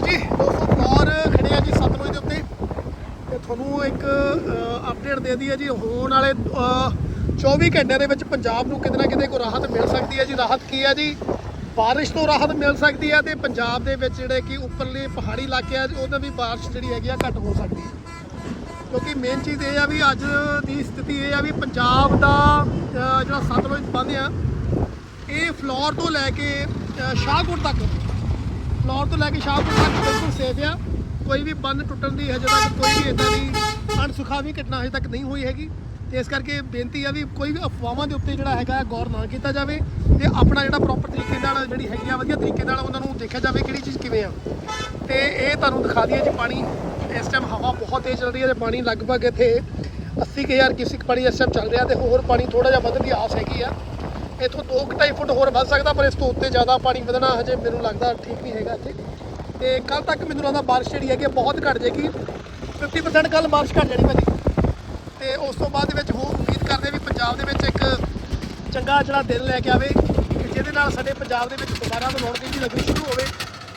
ਹਾਂਜੀ ਦੋਸਤੋ ਔਰ ਖੜੇ ਆ ਜੀ ਸਤਲੁਜ ਦੇ ਉੱਤੇ। ਤੇ ਤੁਹਾਨੂੰ ਇੱਕ ਅਪਡੇਟ ਦੇ ਦਈਏ ਜੀ ਹੋਣ ਵਾਲੇ ਅ, 24 ਘੰਟਿਆਂ ਦੇ ਵਿੱਚ ਪੰਜਾਬ ਨੂੰ ਕਿਤੇ ਨਾ ਕਿਤੇ ਕੋਈ ਰਾਹਤ ਮਿਲ ਸਕਦੀ ਹੈ ਜੀ। ਰਾਹਤ ਕੀ ਹੈ ਜੀ? ਬਾਰਿਸ਼ ਤੋਂ ਰਾਹਤ ਮਿਲ ਸਕਦੀ ਹੈ ਤੇ ਪੰਜਾਬ ਦੇ ਵਿੱਚ ਜਿਹੜੇ ਕਿ ਉੱਪਰਲੇ ਪਹਾੜੀ ਇਲਾਕੇ ਆ ਉਹਨਾਂ ਦੀ ਬਾਰਿਸ਼ ਜਿਹੜੀ ਹੈਗੀ ਆ ਘੱਟ ਹੋ ਸਕਦੀ ਹੈ। ਕਿਉਂਕਿ ਮੇਨ ਚੀਜ਼ ਇਹ ਆ ਵੀ ਅੱਜ ਦੀ ਸਥਿਤੀ ਇਹ ਆ ਵੀ ਪੰਜਾਬ ਦਾ ਜਿਹੜਾ ਸਤਲੁਜ ਬੰਦ ਆ ਇਹ ਫਲੋਰ ਤੋਂ ਲੈ ਕੇ ਸ਼ਾਹਕੋਟ ਤੱਕ ਫਲੋਰ ਤੋਂ ਲੈ ਕੇ ਸ਼ਾਹਪੁਰ ਤੱਕ ਬਿਲਕੁਲ ਸੇਫ ਆ। ਕੋਈ ਵੀ ਬੰਨ ਟੁੱਟਣ ਦੀ ਹਜੇ ਤੱਕ ਕੋਈ ਵੀ ਇਦਾਂ ਦੀ ਅਣਸੁਖਾਵੀ ਘਟਨਾ ਹਜੇ ਤੱਕ ਨਹੀਂ ਹੋਈ ਹੈਗੀ। ਤੇ ਇਸ ਕਰਕੇ ਬੇਨਤੀ ਆ ਵੀ ਕੋਈ ਵੀ ਅਫਵਾਹਾਂ ਦੇ ਉੱਤੇ ਜਿਹੜਾ ਹੈਗਾ ਗੌਰ ਨਾ ਕੀਤਾ ਜਾਵੇ ਤੇ ਆਪਣਾ ਜਿਹੜਾ ਪ੍ਰੋਪਰ ਤਰੀਕੇ ਨਾਲ ਜਿਹੜੀ ਹੈਗੀ ਆ ਵਧੀਆ ਤਰੀਕੇ ਨਾਲ ਉਹਨਾਂ ਨੂੰ ਦੇਖਿਆ ਜਾਵੇ ਕਿਹੜੀ ਚੀਜ਼ ਕਿਵੇਂ ਆ। ਤੇ ਇਹ ਤੁਹਾਨੂੰ ਦਿਖਾ ਦਈਏ ਜੀ ਪਾਣੀ। ਇਸ ਟਾਈਮ ਹਵਾ ਬਹੁਤ ਤੇਜ਼ ਚੱਲ ਰਹੀ ਹੈ ਤੇ ਪਾਣੀ ਲਗਭਗ ਇੱਥੇ 80000 ਕਿਊਸਿਕ ਪਾਣੀ ਇਸ ਟਾਈਮ ਚੱਲ ਰਿਹਾ ਤੇ ਹੋਰ ਪਾਣੀ ਥੋੜਾ ਜਿਹਾ ਵਧਣ ਦੀ ਆਸ ਹੈਗੀ ਆ। ਇਥੋਂ 2.5 ਫੁੱਟ ਹੋਰ ਵੱਧ ਸਕਦਾ, ਪਰ ਇਸ ਤੋਂ ਉੱਤੇ ਜ਼ਿਆਦਾ ਪਾਣੀ ਵਧਣਾ ਹਜੇ ਮੈਨੂੰ ਲੱਗਦਾ ਠੀਕ ਨਹੀਂ ਹੈਗਾ ਇੱਥੇ। ਤੇ ਕੱਲ ਤੱਕ ਮੈਨੂੰ ਲੱਗਦਾ ਬਾਰਿਸ਼ ਜਿਹੜੀ ਹੈਗੀ ਆ ਬਹੁਤ ਘਟ ਜਾਏਗੀ। 50% ਕੱਲ ਬਾਰਿਸ਼ ਘਟ ਜਾਣੀ ਭਾਜੀ। ਤੇ ਉਸ ਤੋਂ ਬਾਅਦ ਦੇ ਵਿੱਚ ਉਹ ਉਮੀਦ ਕਰਦੇ ਵੀ ਪੰਜਾਬ ਦੇ ਵਿੱਚ ਇੱਕ ਚੰਗਾ ਜਿਹੜਾ ਦਿਨ ਲੈ ਕੇ ਆਵੇ ਜਿਹਦੇ ਨਾਲ ਸਾਡੇ ਪੰਜਾਬ ਦੇ ਵਿੱਚ ਦੁਬਾਰਾ ਤੋਂ ਰੌਣਕ ਜਿਹੀ ਲੱਗਣੀ ਸ਼ੁਰੂ ਹੋਵੇ।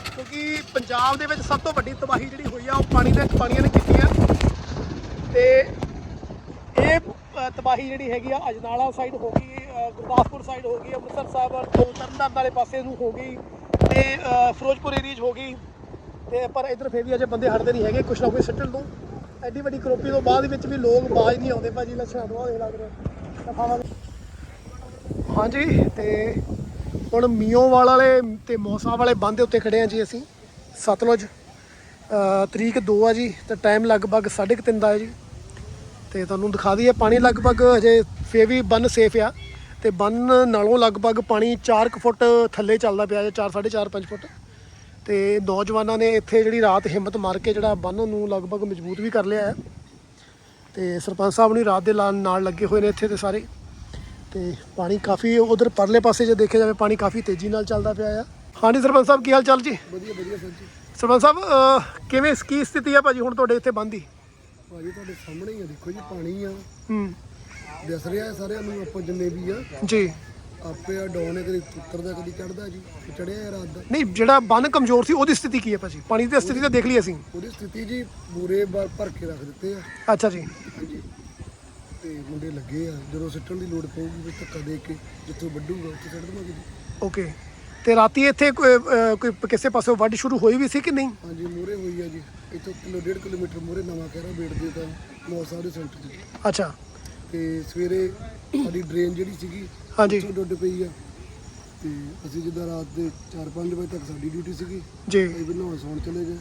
ਕਿਉਂਕਿ ਪੰਜਾਬ ਦੇ ਵਿੱਚ ਸਭ ਤੋਂ ਵੱਡੀ ਤਬਾਹੀ ਜਿਹੜੀ ਹੋਈ ਆ, ਉਹ ਪਾਣੀ ਦੇ ਪਾਣੀਆਂ ਨੇ ਕੀਤੀ ਆ ਤੇ ਇਹ ਤਬਾਹੀ ਜਿਹੜੀ ਹੈਗੀ ਆ, ਅਜਨਾਲਾ ਸਾਈਡ ਹੋ ਗਈ ਗੁਰਦਾਸਪੁਰ ਸਾਈਡ ਹੋ ਗਈ, ਅੰਮ੍ਰਿਤਸਰ ਸਾਹਿਬ ਤੋਂ ਤਰਨਤਾਰਨ ਵਾਲੇ ਪਾਸੇ ਨੂੰ ਹੋ ਗਈ ਤੇ ਫਿਰੋਜ਼ਪੁਰ ਏਰੀਆ 'ਚ ਹੋ ਗਈ। ਤੇ ਪਰ ਇਧਰ ਫੇਰ ਵੀ ਅਜੇ ਬੰਦੇ ਹਟਦੇ ਨਹੀਂ ਹੈਗੇ, ਕੁਛ ਨਾ ਕੁਛ ਸੱਟਣ ਤੋਂ। ਐਡੀ ਵੱਡੀ ਕਰੋਪੀ ਤੋਂ ਬਾਅਦ ਵਿੱਚ ਵੀ ਲੋਕ ਬਾਜ ਨਹੀਂ ਆਉਂਦੇ, ਭਾਜੀ, ਲੱਛਣਾ ਤੋਂ ਆਹ ਲੱਗ ਰਿਹਾ। ਹਾਂਜੀ, ਤੇ ਹੁਣ ਮੀਓਵਾਲ ਵਾਲੇ ਤੇ ਮੌਸਾ ਵਾਲੇ ਬੰਦ ਦੇ ਉੱਤੇ ਖੜੇ ਆ ਜੀ ਅਸੀਂ। ਸਤਲੁਜ ਤਰੀਕ 2 ਆ ਜੀ, ਤੇ ਟਾਈਮ ਲਗਭਗ 3:30 ਦਾ ਹੈ ਜੀ। ਤੇ ਤੁਹਾਨੂੰ ਦਿਖਾ ਦਈਏ ਪਾਣੀ ਲਗਭਗ ਹਜੇ ਫੇਰ ਵੀ ਬੰਨ ਸੇਫ ਆ ਤੇ ਬੰਨ ਨਾਲੋਂ ਲਗਭਗ ਪਾਣੀ 4 ਫੁੱਟ ਥੱਲੇ ਚੱਲਦਾ ਪਿਆ ਹੈ 4 4.5 5 ਫੁੱਟ। ਤੇ ਨੌਜਵਾਨਾਂ ਨੇ ਇੱਥੇ ਜਿਹੜੀ ਰਾਤ ਹਿੰਮਤ ਮਾਰ ਕੇ ਜਿਹੜਾ ਬੰਨ ਨੂੰ ਲਗਭਗ ਮਜ਼ਬੂਤ ਵੀ ਕਰ ਲਿਆ ਹੈ। ਤੇ ਸਰਪੰਚ ਸਾਹਿਬ ਨੇ ਰਾਤ ਦੇ ਨਾਲ ਲੱਗੇ ਹੋਏ ਨੇ ਇੱਥੇ ਤੇ ਸਾਰੇ। ਤੇ ਪਾਣੀ ਕਾਫੀ ਉਧਰ ਪਰਲੇ ਪਾਸੇ ਜੇ ਦੇਖਿਆ ਜਾਵੇ ਪਾਣੀ ਕਾਫੀ ਤੇਜ਼ੀ ਨਾਲ ਚੱਲਦਾ ਪਿਆ ਆ। ਹਾਂਜੀ ਸਰਪੰਚ ਸਾਹਿਬ ਕੀ ਹਾਲ ਚਾਲ ਜੀ? ਵਧੀਆ ਵਧੀਆ ਸਰ ਜੀ। ਸਰਪੰਚ ਸਾਹਿਬ ਕਿਵੇਂ ਕੀ ਸਥਿਤੀ ਆ ਭਾਜੀ ਹੁਣ ਤੁਹਾਡੇ ਇੱਥੇ ਬੰਦ ਭਾਜੀ ਤੁਹਾਡੇ ਸਾਹਮਣੇ ਹੀ ਆ ਦੇਖੋ ਜੀ ਪਾਣੀ ਆ। ਹੂੰ। ਦਿਸ ਰਿਹਾ ਹੈ ਸਾਰਿਆਂ ਨੂੰ ਆਪਾਂ ਜਿੰਨੇ ਵੀ ਆ। ਜੀ। ਆਪੇ ਆ ਡਾਉਨ ਕਦੀ ਉੱਤਰਦਾ ਕਦੀ ਚੜਦਾ ਜੀ ਚੜਿਆ ਰਾਤ ਦਾ। ਨਹੀਂ ਜਿਹੜਾ ਬੰਨ ਕਮਜ਼ੋਰ ਸੀ ਉਹਦੀ ਸਥਿਤੀ ਕੀ ਹੈ ਭਾਜੀ? ਪਾਣੀ ਦੀ ਸਥਿਤੀ ਤਾਂ ਦੇਖ ਲਈ ਅਸੀਂ। ਉਹਦੀ ਸਥਿਤੀ ਜੀ ਬੂਰੇ ਭਰ ਭਰ ਕੇ ਰੱਖ ਦਿੱਤੇ ਆ। ਅੱਛਾ ਜੀ। ਹਾਂਜੀ। ਤੇ ਮੁੰਡੇ ਲੱਗੇ ਆ ਜਦੋਂ ਸਿੱਟਣ ਦੀ ਲੋੜ ਪਊਗੀ ਵੀ ਧੱਕਾ ਦੇ ਕੇ ਜਿੱਥੋਂ ਵੱਢੂਗਾ ਉੱਥੇ ਛੱਡ ਦੇਵਾਂਗੇ ਜੀ। ਓਕੇ। ਤੇ ਰਾਤੀ ਇੱਥੇ ਕੋਈ ਅਹ, ਕੋਈ ਕਿਸੇ ਪਾਸੋਂ ਵੱਢ ਸ਼ੁਰੂ ਹੋਈ ਵੀ ਸੀ ਕਿ ਨਹੀਂ? ਹਾਂਜੀ ਮੂਰੇ ਹੋਈ ਆ ਜੀ। ਇੱਥੋਂ ਕਿਲੋ ਡੇਢ ਕਿਲੋਮੀਟਰ ਮੂਰੇ ਨਵਾਂ ਕਹਿਰਾ ਬੇੜ ਦੇ ਤਾਂ ਮੌਲ ਸਾਹਿਬ ਦੇ ਸੈਂਟਰ 'ਚ ਅੱਛਾ। ਤੇ ਸਵੇਰੇ ਸਾਡੀ ਡਰੇਨ ਜਿਹੜੀ ਸੀਗੀ ਹਾਂਜੀ। ਉੱਥੋਂ ਡੁੱਡ ਪਈ ਆ। ਤੇ ਅਸੀਂ ਜਿੱਦਾਂ ਰਾਤ ਦੇ 4-5 ਵਜੇ ਤੱਕ ਸਾਡੀ ਡਿਊਟੀ ਸੀਗੀ ਜੀ। ਇਹ ਵੀ ਨਹਾਉਣ ਸੌਣ ਚਲੇ ਗਏ।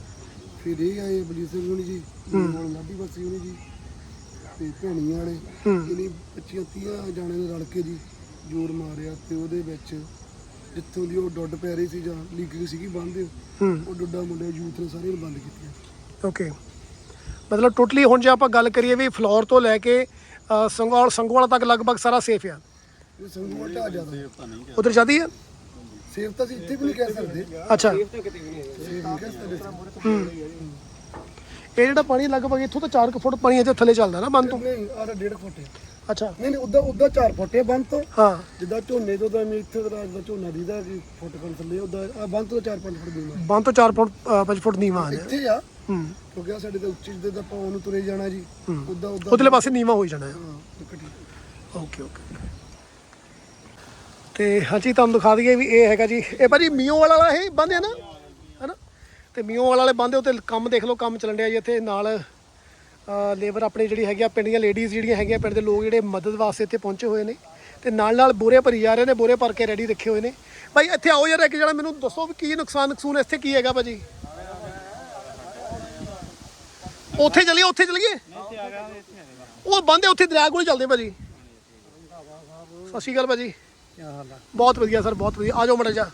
ਫਿਰ ਇਹ ਆਏ ਬਲੀਰ ਸਿੰਘ ਹੋਣੀ ਜੀ ਨਾਲ ਲਾਡੀ ਬਸੀ ਹੋਣੀ ਜੀ ਤੇ ਭੈਣੀਆਂ ਵਾਲੇ। ਇਹਨੇ 25 30 ਜਾਣੇ ਨੇ ਰਲ ਕੇ ਜੀ ਜੋਰ ਮਾਰਿਆ ਤੇ ਉਹਦੇ ਵਿੱਚ ਜਿੱਥੋਂ ਦੀ ਉਹ ਡੁੱਡ ਪੈ ਰਹੀ ਸੀ ਜਾਂ ਲੀਕ ਸੀਗੀ ਬੰਦ ਉਹ ਡੁੱਡਾ ਮੁੰਡੇ ਯੂਥ ਨੇ ਸਾਰੇ ਨੇ ਬੰਦ ਕੀਤੀਆਂ। ਓਕੇ। ਮਤਲਬ ਟੋਟਲੀ ਹੁਣ ਜੇ ਆਪਾਂ ਗੱਲ ਕਰੀਏ ਵੀ ਫਲੋਰ ਤੋਂ ਲੈ ਕੇ ਅਹ, ਸੰਗਵਾਲ ਸੰਗਵਾਲ ਤੱਕ ਲਗਭਗ ਸਾਰਾ ਸੇਫ ਆ। ਜ਼ਿਆਦਾ। ਉਧਰ ਜਾਂਦੀ ਆ? ਸੇਫ ਤਾਂ ਅਸੀਂ ਇੱਥੇ ਵੀ ਨਹੀਂ ਕਹਿ ਸਕਦੇ। ਅੱਛਾ। ਸੇਫ ਨਹੀਂ ਕਹਿ ਸਕਦੇ ਇਹ ਜਿਹੜਾ ਪਾਣੀ ਲਗਭਗ ਇੱਥੋਂ ਤਾਂ 4 ਫੁੱਟ ਪਾਣੀ ਅਜੇ ਥੱਲੇ ਚੱਲਦਾ ਨਾ ਬੰਨ ਤੋਂ। ਨਹੀਂ ਆਹ 1.5 ਫੁੱਟ ਹੈ। ਅੱਛਾ। ਨਹੀਂ ਨਹੀਂ ਉਦਾਂ ਉਦਾਂ 4 ਫੁੱਟ ਹੈ ਬੰਦ ਤੋਂ। ਹਾਂ। ਜਿੱਦਾਂ ਝੋਨੇ ਤੋਂ ਤਾਂ ਮੈਂ ਇੱਥੇ ਦਾ ਦਾ ਝੋਨਾ ਦੀਦਾ ਕਿ ਫੁੱਟ ਕਰ ਥੱਲੇ ਆ ਬੰਦ ਤੋਂ 4-5 ਫੁੱਟ ਦੂਰ ਬੰਨ ਤੋਂ 4 ਫੁੱਟ 5 ਫੁੱਟ ਨੀਵਾਂ ਆ। ਇੱਥੇ ਆ। ਹੂੰ। ਕਿਉਂਕਿ ਆ ਸਾਡੇ ਤਾਂ ਉੱਚੀ ਜਿੱਦੇ ਤਾਂ ਆਪਾਂ ਉਹਨੂੰ ਤੁਰੇ ਜਾਣਾ ਜੀ ਉਦਾਂ ਉਦਾਂ ਉਧਰਲੇ ਪਾਸੇ ਨੀਵਾਂ ਹੋਈ ਜਾਣਾ। ਹੈ ਹਾਂ ਓਕੇ ਓਕੇ। ਤੇ ਹਾਂਜੀ ਤੁਹਾਨੂੰ ਦਿਖਾ ਦਈਏ ਵੀ ਇਹ ਹੈਗਾ ਜੀ ਇਹ ਭਾਜੀ ਮੀਓ ਵਾਲਾ ਇਹ ਬੰਦ ਹੈ ਨਾ ਹੈਨਾ? ਤੇ ਮੀਓ ਵਾਲੇ ਬੰਦੇ ਉੱਤੇ ਕੰਮ ਦੇਖ ਲਓ ਕੰਮ ਚੱਲਣ ਡਿਆ ਜੀ ਇੱਥੇ ਨਾਲ। ਲੇਬਰ ਆਪਣੀ ਜਿਹੜੀ ਹੈਗੀ ਆ ਪਿੰਡ ਦੀਆਂ ਲੇਡੀਜ਼ ਜਿਹੜੀਆਂ ਹੈਗੀਆਂ ਪਿੰਡ ਦੇ ਲੋਕ ਜਿਹੜੇ ਮਦਦ ਵਾਸਤੇ ਇੱਥੇ ਪਹੁੰਚੇ ਹੋਏ ਨੇ। ਤੇ ਨਾਲ ਨਾਲ ਬੋਰੇ ਭਰੀ ਜਾ ਰਹੇ ਨੇ ਬੋਰੇ ਭਰ ਕੇ ਰੈਡੀ ਰੱਖੇ ਹੋਏ ਨੇ। ਭਾਈ ਇੱਥੇ ਆਓ ਯਾਰ ਇੱਕ ਜਣਾ ਮੈਨੂੰ ਦੱਸੋ ਵੀ ਕੀ ਨੁਕਸਾਨ ਨੁਕਸੂਨ ਇੱਥੇ ਕੀ ਹੈਗਾ ਭਾਜੀ? ਉੱਥੇ ਚਲੀਏ ਉੱਥੇ ਚਲੀਏ? ਉਹ ਬੰਦੇ ਉੱਥੇ ਦਰਿਆ ਕੋਲ ਚੱਲਦੇ ਭਾਜੀ। ਸਤਿ ਸ਼੍ਰੀ ਅਕਾਲ ਭਾਜੀ। ਕੀ ਹਾਲ ਆ ਬਹੁਤ ਵਧੀਆ ਸਰ, ਬਹੁਤ ਵਧੀਆ। ਆ ਜਾਓ ਮੜਾ ਜਾ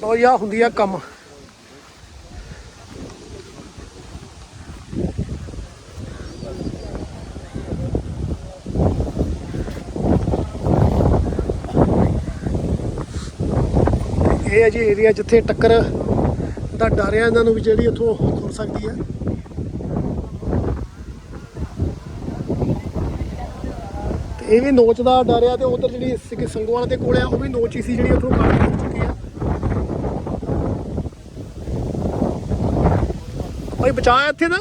ਲੋ ਯਾ ਹੁੰਦੀ ਆ ਕੰਮ। ਇਹ ਹੈ ਜੀ ਏਰੀਆ ਜਿੱਥੇ ਟੱਕਰ ਦਾ ਡਰ ਆ ਇਹਨਾਂ ਨੂੰ ਵੀ ਜਿਹੜੀ ਇੱਥੋਂ ਖੁਰ ਸਕਦੀ ਹੈ। ਇਹ ਵੀ ਨੋਚ ਦਾ ਡਰ ਆ ਤੇ ਉਧਰ ਜਿਹੜੀ ਸਿੱਖ ਸੰਗੋਵਾਲ ਦੇ ਕੋਲ ਆ, ਉਹ ਵੀ ਨੋਚ ਹੀ ਸੀ ਜਿਹੜੀ ਉੱਥੋਂ ਕੱਟ ਹੋ ਚੁੱਕੀ ਆ। ਓਏ ਬਚਾਇਆ ਇੱਥੇ ਨਾ।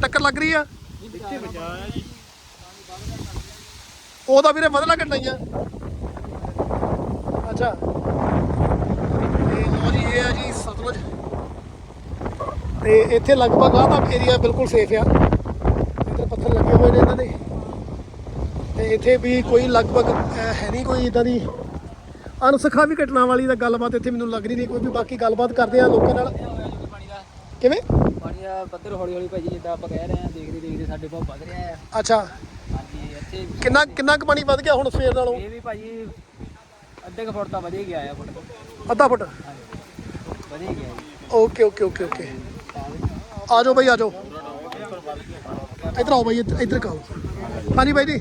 ਟੱਕਰ ਲੱਗ ਰਹੀ ਆ। ਇੱਥੇ ਬਚਾਇਆ ਉਹਦਾ ਵੀਰੇ ਵਧਣਾ ਘਟਣਾ ਹੀ ਆ ਅੱਛਾ ਇਹ ਜੀ, ਇਹ ਆ ਜੀ। ਤੇ ਇੱਥੇ ਲਗਭਗ ਆ ਤਾਂ ਏਰੀਆ ਬਿਲਕੁਲ ਸੇਫ ਆ। ਇੱਧਰ ਪੱਥਰ ਲੱਗੇ ਹੋਏ ਨੇ ਇਹਨਾਂ ਦੇ। ਤੇ ਇੱਥੇ ਵੀ ਕੋਈ ਲਗਭਗ ਹੈ ਨਹੀਂ ਕੋਈ ਇਦਾਂ ਦੀ ਅਨਸਖਾ ਵੀ ਘਟਨਾ ਵਾਲੀ ਦਾ ਗੱਲਬਾਤ ਇੱਥੇ ਮੈਨੂੰ ਲੱਗ ਨਹੀਂ ਰਹੀ ਕੋਈ ਵੀ ਬਾਕੀ ਗੱਲਬਾਤ ਕਰਦੇ ਆ ਲੋਕਾਂ ਨਾਲ। ਕਿਵੇਂ? ਪਾਣੀ ਦਾ ਪੱਧਰ ਹੌਲੀ ਹੌਲੀ ਭਾਜੀ ਜਿੱਦਾਂ ਆਪਾਂ ਕਹਿ ਰਹੇ ਆ ਦੇਖਦੇ ਦੇਖਦੇ ਸਾਡੇ ਭਾਅ ਵੱਧ ਰਿਹਾ ਆ ਅੱਛਾ। ਹਾਂਜੀ ਇੱਥੇ ਕਿੰਨਾ ਕਿੰਨਾ ਕੁ ਪਾਣੀ ਵੱਧ ਗਿਆ ਹੁਣ ਸਵੇਰ ਨਾਲੋਂ? ਇਹ ਵੀ ਭਾਜੀ ਅੱਧੇ ਕੁ ਫੁੱਟ ਤਾਂ ਵਧੇ ਗਿਆ ਆ ਫੁੱਟ। ਅੱਧਾ ਫੁੱਟ? ਵਧੇ ਗਿਆ ਜੀ। Okay okay okay okay. ਆ ਜਾਓ ਬਾਈ ਆ ਜਾਓ। ਇੱਧਰ ਆਓ ਬਾਈ ਇੱਧਰ ਇੱਧਰ ਆਓ ਹਾਂਜੀ ਬਾਈ ਜੀ।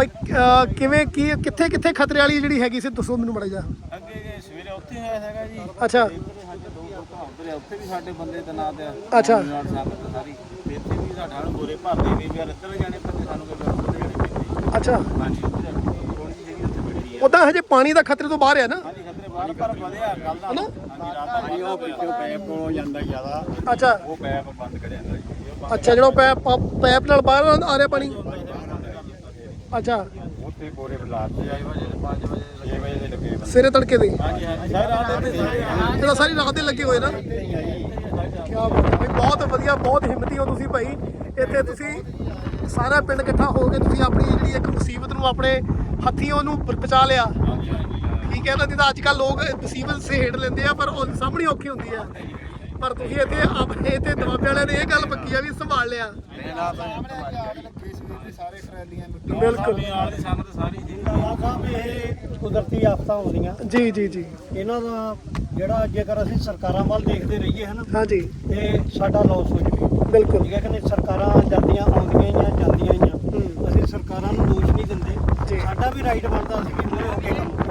ਅਹ, ਕਿਵੇਂ ਕੀ ਕਿੱਥੇ ਕਿੱਥੇ ਖਤਰੇ ਵਾਲੀ ਜਿਹੜੀ ਹੈਗੀ ਸੀ ਦੱਸੋ ਮੈਨੂੰ ਮੜਾ ਜਾ ਅੱਗੇ ਗਏ ਸਵੇਰੇ ਉੱਥੇ ਹੋਇਆ ਹੈਗਾ ਜੀ। ਅੱਛਾ। ਇੱਧਰ ਸਾਡੇ ਦੋ ਫੋਟੋ ਉਧਰ ਉੱਥੇ ਵੀ ਸਾਡੇ ਬੰਦੇ ਤਨਾਤ ਆ। ਅੱਛਾ। ਨਾਲ ਸੰਗਤ ਸਾਰੀ। ਤੇ ਇੱਥੇ ਵੀ ਸਾਡਾ ਹੁਣ ਗੋਰੇ ਭਰਦੇ ਵੀ ਵੀ ਇੱਧਰ ਜਾਣੇ ਪੈਂਦੇ ਸਾਨੂੰ ਕੋਈ ਉੱਧਰ ਜਾਣੇ ਪੈਂਦੇ ਅੱਛਾ। ਹਾਂਜੀ ਉੱਧਰ ਥੋੜੀ ਜਿਹੀ ਜਿਹੜੀ ਉੱਥੇ ਬੈਠੀ ਆ। ਉਦਾਂ ਹਜੇ ਪਾਣੀ ਦਾ ਖਤਰੇ ਤੋਂ ਬਾਹਰ ਆ ਨਾ। ਹਾਂਜੀ ਖਤਰੇ ਬਾਹਰ ਪਰ ਵਧਿਆ ਕੱਲ ਦਾ। ਹਨਾ? ਹਾਂਜੀ ਰਾਤ ਦਾ ਪਾਣੀ ਉਹ ਵਿੱਚੋਂ ਪੈਪ ਕੋਲੋਂ ਜਾਂਦਾ ਜ਼ਿਆਦਾ। ਅੱਛਾ। ਉਹ ਪੈਪ ਬੰਦ ਕਰਿਆ ਜਾਂਦਾ ਜੀ। ਉਹ ਅੱਛਾ ਜਿਹੜਾ ਪੈਪ ਪੈਪ ਨਾਲ ਬਾਹਰ ਆ ਰਿਹਾ ਪਾਣੀ? ਅੱਛਾ। ਉੱਥੇ ਗੋਰੇ ਬੁਲਾਤੇ 6 ਵਜੇ 5 ਵਜੇ 6 ਵਜੇ ਦੇ ਲੱਗੇ ਸਵੇਰੇ ਤੜਕੇ ਦੇ? ਹਾਂਜੀ ਹਾਂਜੀ। ਜਿਹੜਾ ਸਾਰੀ ਰਾਤ ਦੇ ਲੱਗੇ ਹੋਏ ਨਾ? ਕੀ ਬਹੁਤ ਵਧੀਆ ਬਹੁਤ ਹਿੰਮਤੀ ਹੋ ਤੁਸੀਂ ਭਾਈ। ਇੱਥੇ ਤੁਸੀਂ ਸਾਰਾ ਪਿੰਡ ਇਕੱਠਾ ਹੋ ਕੇ ਤੁਸੀਂ ਆਪਣੀ ਜਿਹੜੀ ਇੱਕ ਮੁਸੀਬਤ ਨੂੰ ਆਪਣੇ ਹੱਥੀਂ ਉਹਨੂੰ ਬਚਾ ਲਿਆ। ਠੀਕ ਹੈ ਨਾ ਜਿੱਦਾਂ ਅੱਜ ਕੱਲ ਲੋਕ ਮੁਸੀਬਤ ਸਹੇੜ ਲੈਂਦੇ ਆ ਪਰ ਉਹ ਸਾਹਮਣੇ ਔਖੀ ਹੁੰਦੀ ਆ। ਪਰ ਤੁਸੀਂ ਇੱਥੇ ਆਪਣੇ ਇੱਥੇ ਦਬਾਬੇ ਵਾਲਿਆਂ ਨੇ ਇਹ ਗੱਲ ਪੱਕੀ ਆ ਵੀ ਸੰਭਾਲ ਲਿਆ। ਸਾਰੇ ਟਰੈਲੀਆਂ ਬਿਲਕੁਲ। ਨਾਲ ਦੀ ਸੰਗਤ ਸਾਰੀ ਜੀ ਸਾਹਿਬ ਇਹ ਕੁਦਰਤੀ ਆਫਤਾਂ ਹੁੰਦੀਆਂ ਜੀ ਜੀ ਜੀ। ਇਹਨਾਂ ਦਾ ਜਿਹੜਾ ਜੇਕਰ ਅਸੀਂ ਸਰਕਾਰਾਂ ਵੱਲ ਦੇਖਦੇ ਰਹੀਏ ਹਨਾ ਹਾਂਜੀ ਤੇ ਸਾਡਾ ਲਾਸ ਹੋ ਜਵੇ। ਬਿਲਕੁਲ। ਠੀਕ ਹੈ ਕਿ ਨਹੀਂ? ਸਰਕਾਰਾਂ ਜਾਂਦੀਆਂ ਆਉਂਦੀਆਂ ਹੀ ਆ ਜਾਂਦੀਆਂ ਹੀ ਆ। ਹੂੰ। ਅਸੀਂ ਸਰਕਾਰਾਂ ਨੂੰ ਦੋਸ਼ ਨਹੀਂ। ਦਿੰਦੇ। ਸਾਡਾ ਵੀ ਰਾਈਟ ਬਣਦਾ ਸੀ ਕਿ ਮੂਹਰੇ ਹੋ ਕੇ ਕੰਮ।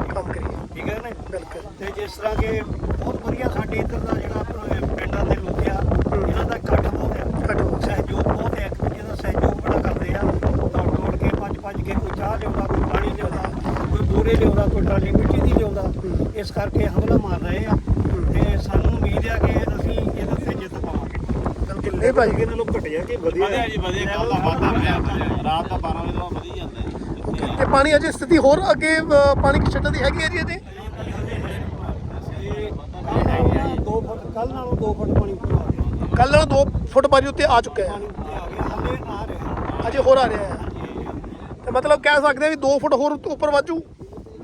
ਠੀਕ ਹੈ ਨਾ ਬਿਲਕੁਲ ਤੇ ਜਿਸ ਤਰ੍ਹਾਂ ਕਿ ਬਹੁਤ ਵਧੀਆ ਸਾਡੇ ਇੱਧਰ ਦਾ ਜਿਹੜਾ ਆਪਣੇ ਪਿੰਡਾਂ ਦੇ ਲੋਕ ਆ ਇਹਨਾਂ ਦਾ ਇਕੱਠ ਬਹੁਤ ਆ। ਘੱਟ ਹੋ ਸਹਿਯੋਗ ਬਹੁਤ ਹੈ ਇੱਕ ਦੂਜੇ ਦਾ ਸਹਿਯੋਗ ਬੜਾ ਕਰਦੇ ਆ। ਦੌੜ ਦੌੜ ਕੇ ਭੱਜ ਭੱਜ ਕੇ ਕੋਈ ਚਾਹ ਲਿਆਉਂਦਾ ਕੋਈ ਪਾਣੀ ਲਿਆਉਂਦਾ ਕੋਈ ਬੂਰੇ ਲਿਆਉਂਦਾ ਕੋਈ ਟਰਾਲੀ ਮਿੱਟੀ ਦੀ ਲਿਆਉਂਦਾ। ਇਸ ਕਰਕੇ ਹਮਲਾ ਮਾਰ ਰਹੇ ਆ। ਤੇ ਸਾਨੂੰ ਉਮੀਦ ਆ ਕਿ ਅਸੀਂ ਇਹਦੇ ਉੱਤੇ ਜਿੱਤ ਪਾਵਾਂਗੇ। ਬਿਲਕੁਲ ਇਹ ਭਾਈ? ਇਹਨਾਂ ਨੂੰ ਘਟਿਆ ਕਿ ਵਧੀਆ? ਵਧਿਆ ਜੀ ਵਧਿਆ। ਕੱਲ ਦਾ ਵਾਧਾ ਹੋਇਆ ਰਾਤ ਦਾ 12 ਵਜੇ ਤੋਂ ਤੇ ਪਾਣੀ ਅਜੇ ਸਥਿਤੀ ਹੋਰ ਅੱਗੇ ਪਾਣੀ ਛੱਡਣ ਦੀ ਹੈਗੀ ਹੈ ਜੀ ਇਹਦੇ ਦੋ ਫੁੱਟ ਕੱਲ ਨਾਲੋਂ 2 ਫੁੱਟ ਪਾਣੀ ਉੱਪਰ ਆ ਗਿਆ ਕੱਲ ਨਾਲੋਂ 2 ਫੁੱਟ ਪਾਣੀ ਉੱਤੇ ਆ ਚੁੱਕਾ ਹੈ। ਹਲੇ ਆ ਰਿਹਾ ਅਜੇ ਹੋਰ ਆ ਰਿਹਾ ਹੈ। ਤੇ ਮਤਲਬ ਕਹਿ ਸਕਦੇ ਆ ਵੀ 2 ਫੁੱਟ ਹੋਰ ਉੱਪਰ ਵਾਜੂ?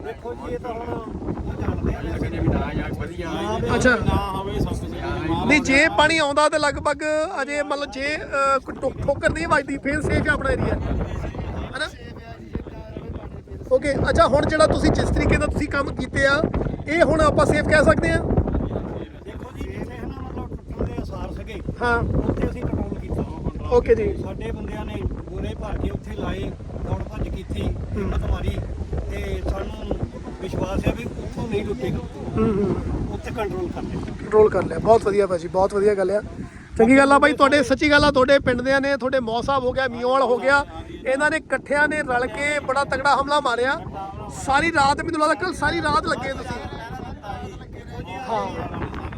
ਦੇਖੋ ਜੀ ਇਹ ਤਾਂ ਹੁਣ ਅੱਛਾ। ਨਹੀਂ, ਜੇ ਪਾਣੀ ਆਉਂਦਾ ਤੇ ਲਗਭਗ ਅਜੇ ਮਤਲਬ ਜੇ ਠੋਕਰ ਨਹੀਂ ਵੱਜਦੀ, ਫੇਰ ਸੇਫ ਆਪਣਾ ਏਰੀਆ ਓਕੇ ਅੱਛਾ ਹੁਣ ਜਿਹੜਾ ਤੁਸੀਂ ਜਿਸ ਤਰੀਕੇ ਦਾ ਤੁਸੀਂ ਕੰਮ ਕੀਤੇ ਆ ਇਹ ਹੁਣ ਆਪਾਂ ਸੇਫ ਕਹਿ ਸਕਦੇ ਆ? ਦੇਖੋ ਜੀ ਇੱਥੇ ਨਾ ਮਤਲਬ ਟੁੱਟਣ ਦੇ ਅਸਾਰ ਸੀਗੇ ਹਾਂ। ਉੱਥੇ ਅਸੀਂ ਕੰਟਰੋਲ ਕੀਤਾ ਓਕੇ ਜੀ। ਸਾਡੇ ਬੰਦਿਆਂ ਨੇ ਗੋਰੇ ਭਰ ਕੇ ਉੱਥੇ ਲਾਏ ਦੌੜ ਭੱਜ ਕੀਤੀ ਹਿੰਮਤ ਮਾਰੀ ਤੇ ਸਾਨੂੰ ਵਿਸ਼ਵਾਸ ਹੈ ਵੀ ਉੱਥੋਂ ਨਹੀਂ ਟੁੱਟੇਗਾ। ਹੂੰ ਹੂੰ। ਉੱਥੇ ਕੰਟਰੋਲ ਕਰ ਲਿਆ। ਕੰਟਰੋਲ ਕਰ ਲਿਆ। ਬਹੁਤ ਵਧੀਆ ਭਾਜੀ ਬਹੁਤ ਵਧੀਆ ਗੱਲ ਆ। ਚੰਗੀ ਗੱਲ ਆ ਬਾਈ ਤੁਹਾਡੇ ਸੱਚੀ ਗੱਲ ਆ ਤੁਹਾਡੇ ਪਿੰਡ ਦਿਆਂ ਨੇ ਤੁਹਾਡੇ ਮੌ ਸਾਹਿਬ ਹੋ ਗਿਆ ਮੀਓਵਾਲ ਹੋ ਗਿਆ। ਇਹਨਾਂ ਨੇ ਇਕੱਠਿਆਂ ਨੇ ਰਲ ਕੇ ਬੜਾ ਤਗੜਾ ਹਮਲਾ ਮਾਰਿਆ। ਸਾਰੀ ਰਾਤ ਮੈਨੂੰ ਲੱਗਦਾ ਕੱਲ ਸਾਰੀ ਰਾਤ ਲੱਗੇ ਤੁਸੀਂ। ਹਾਂ।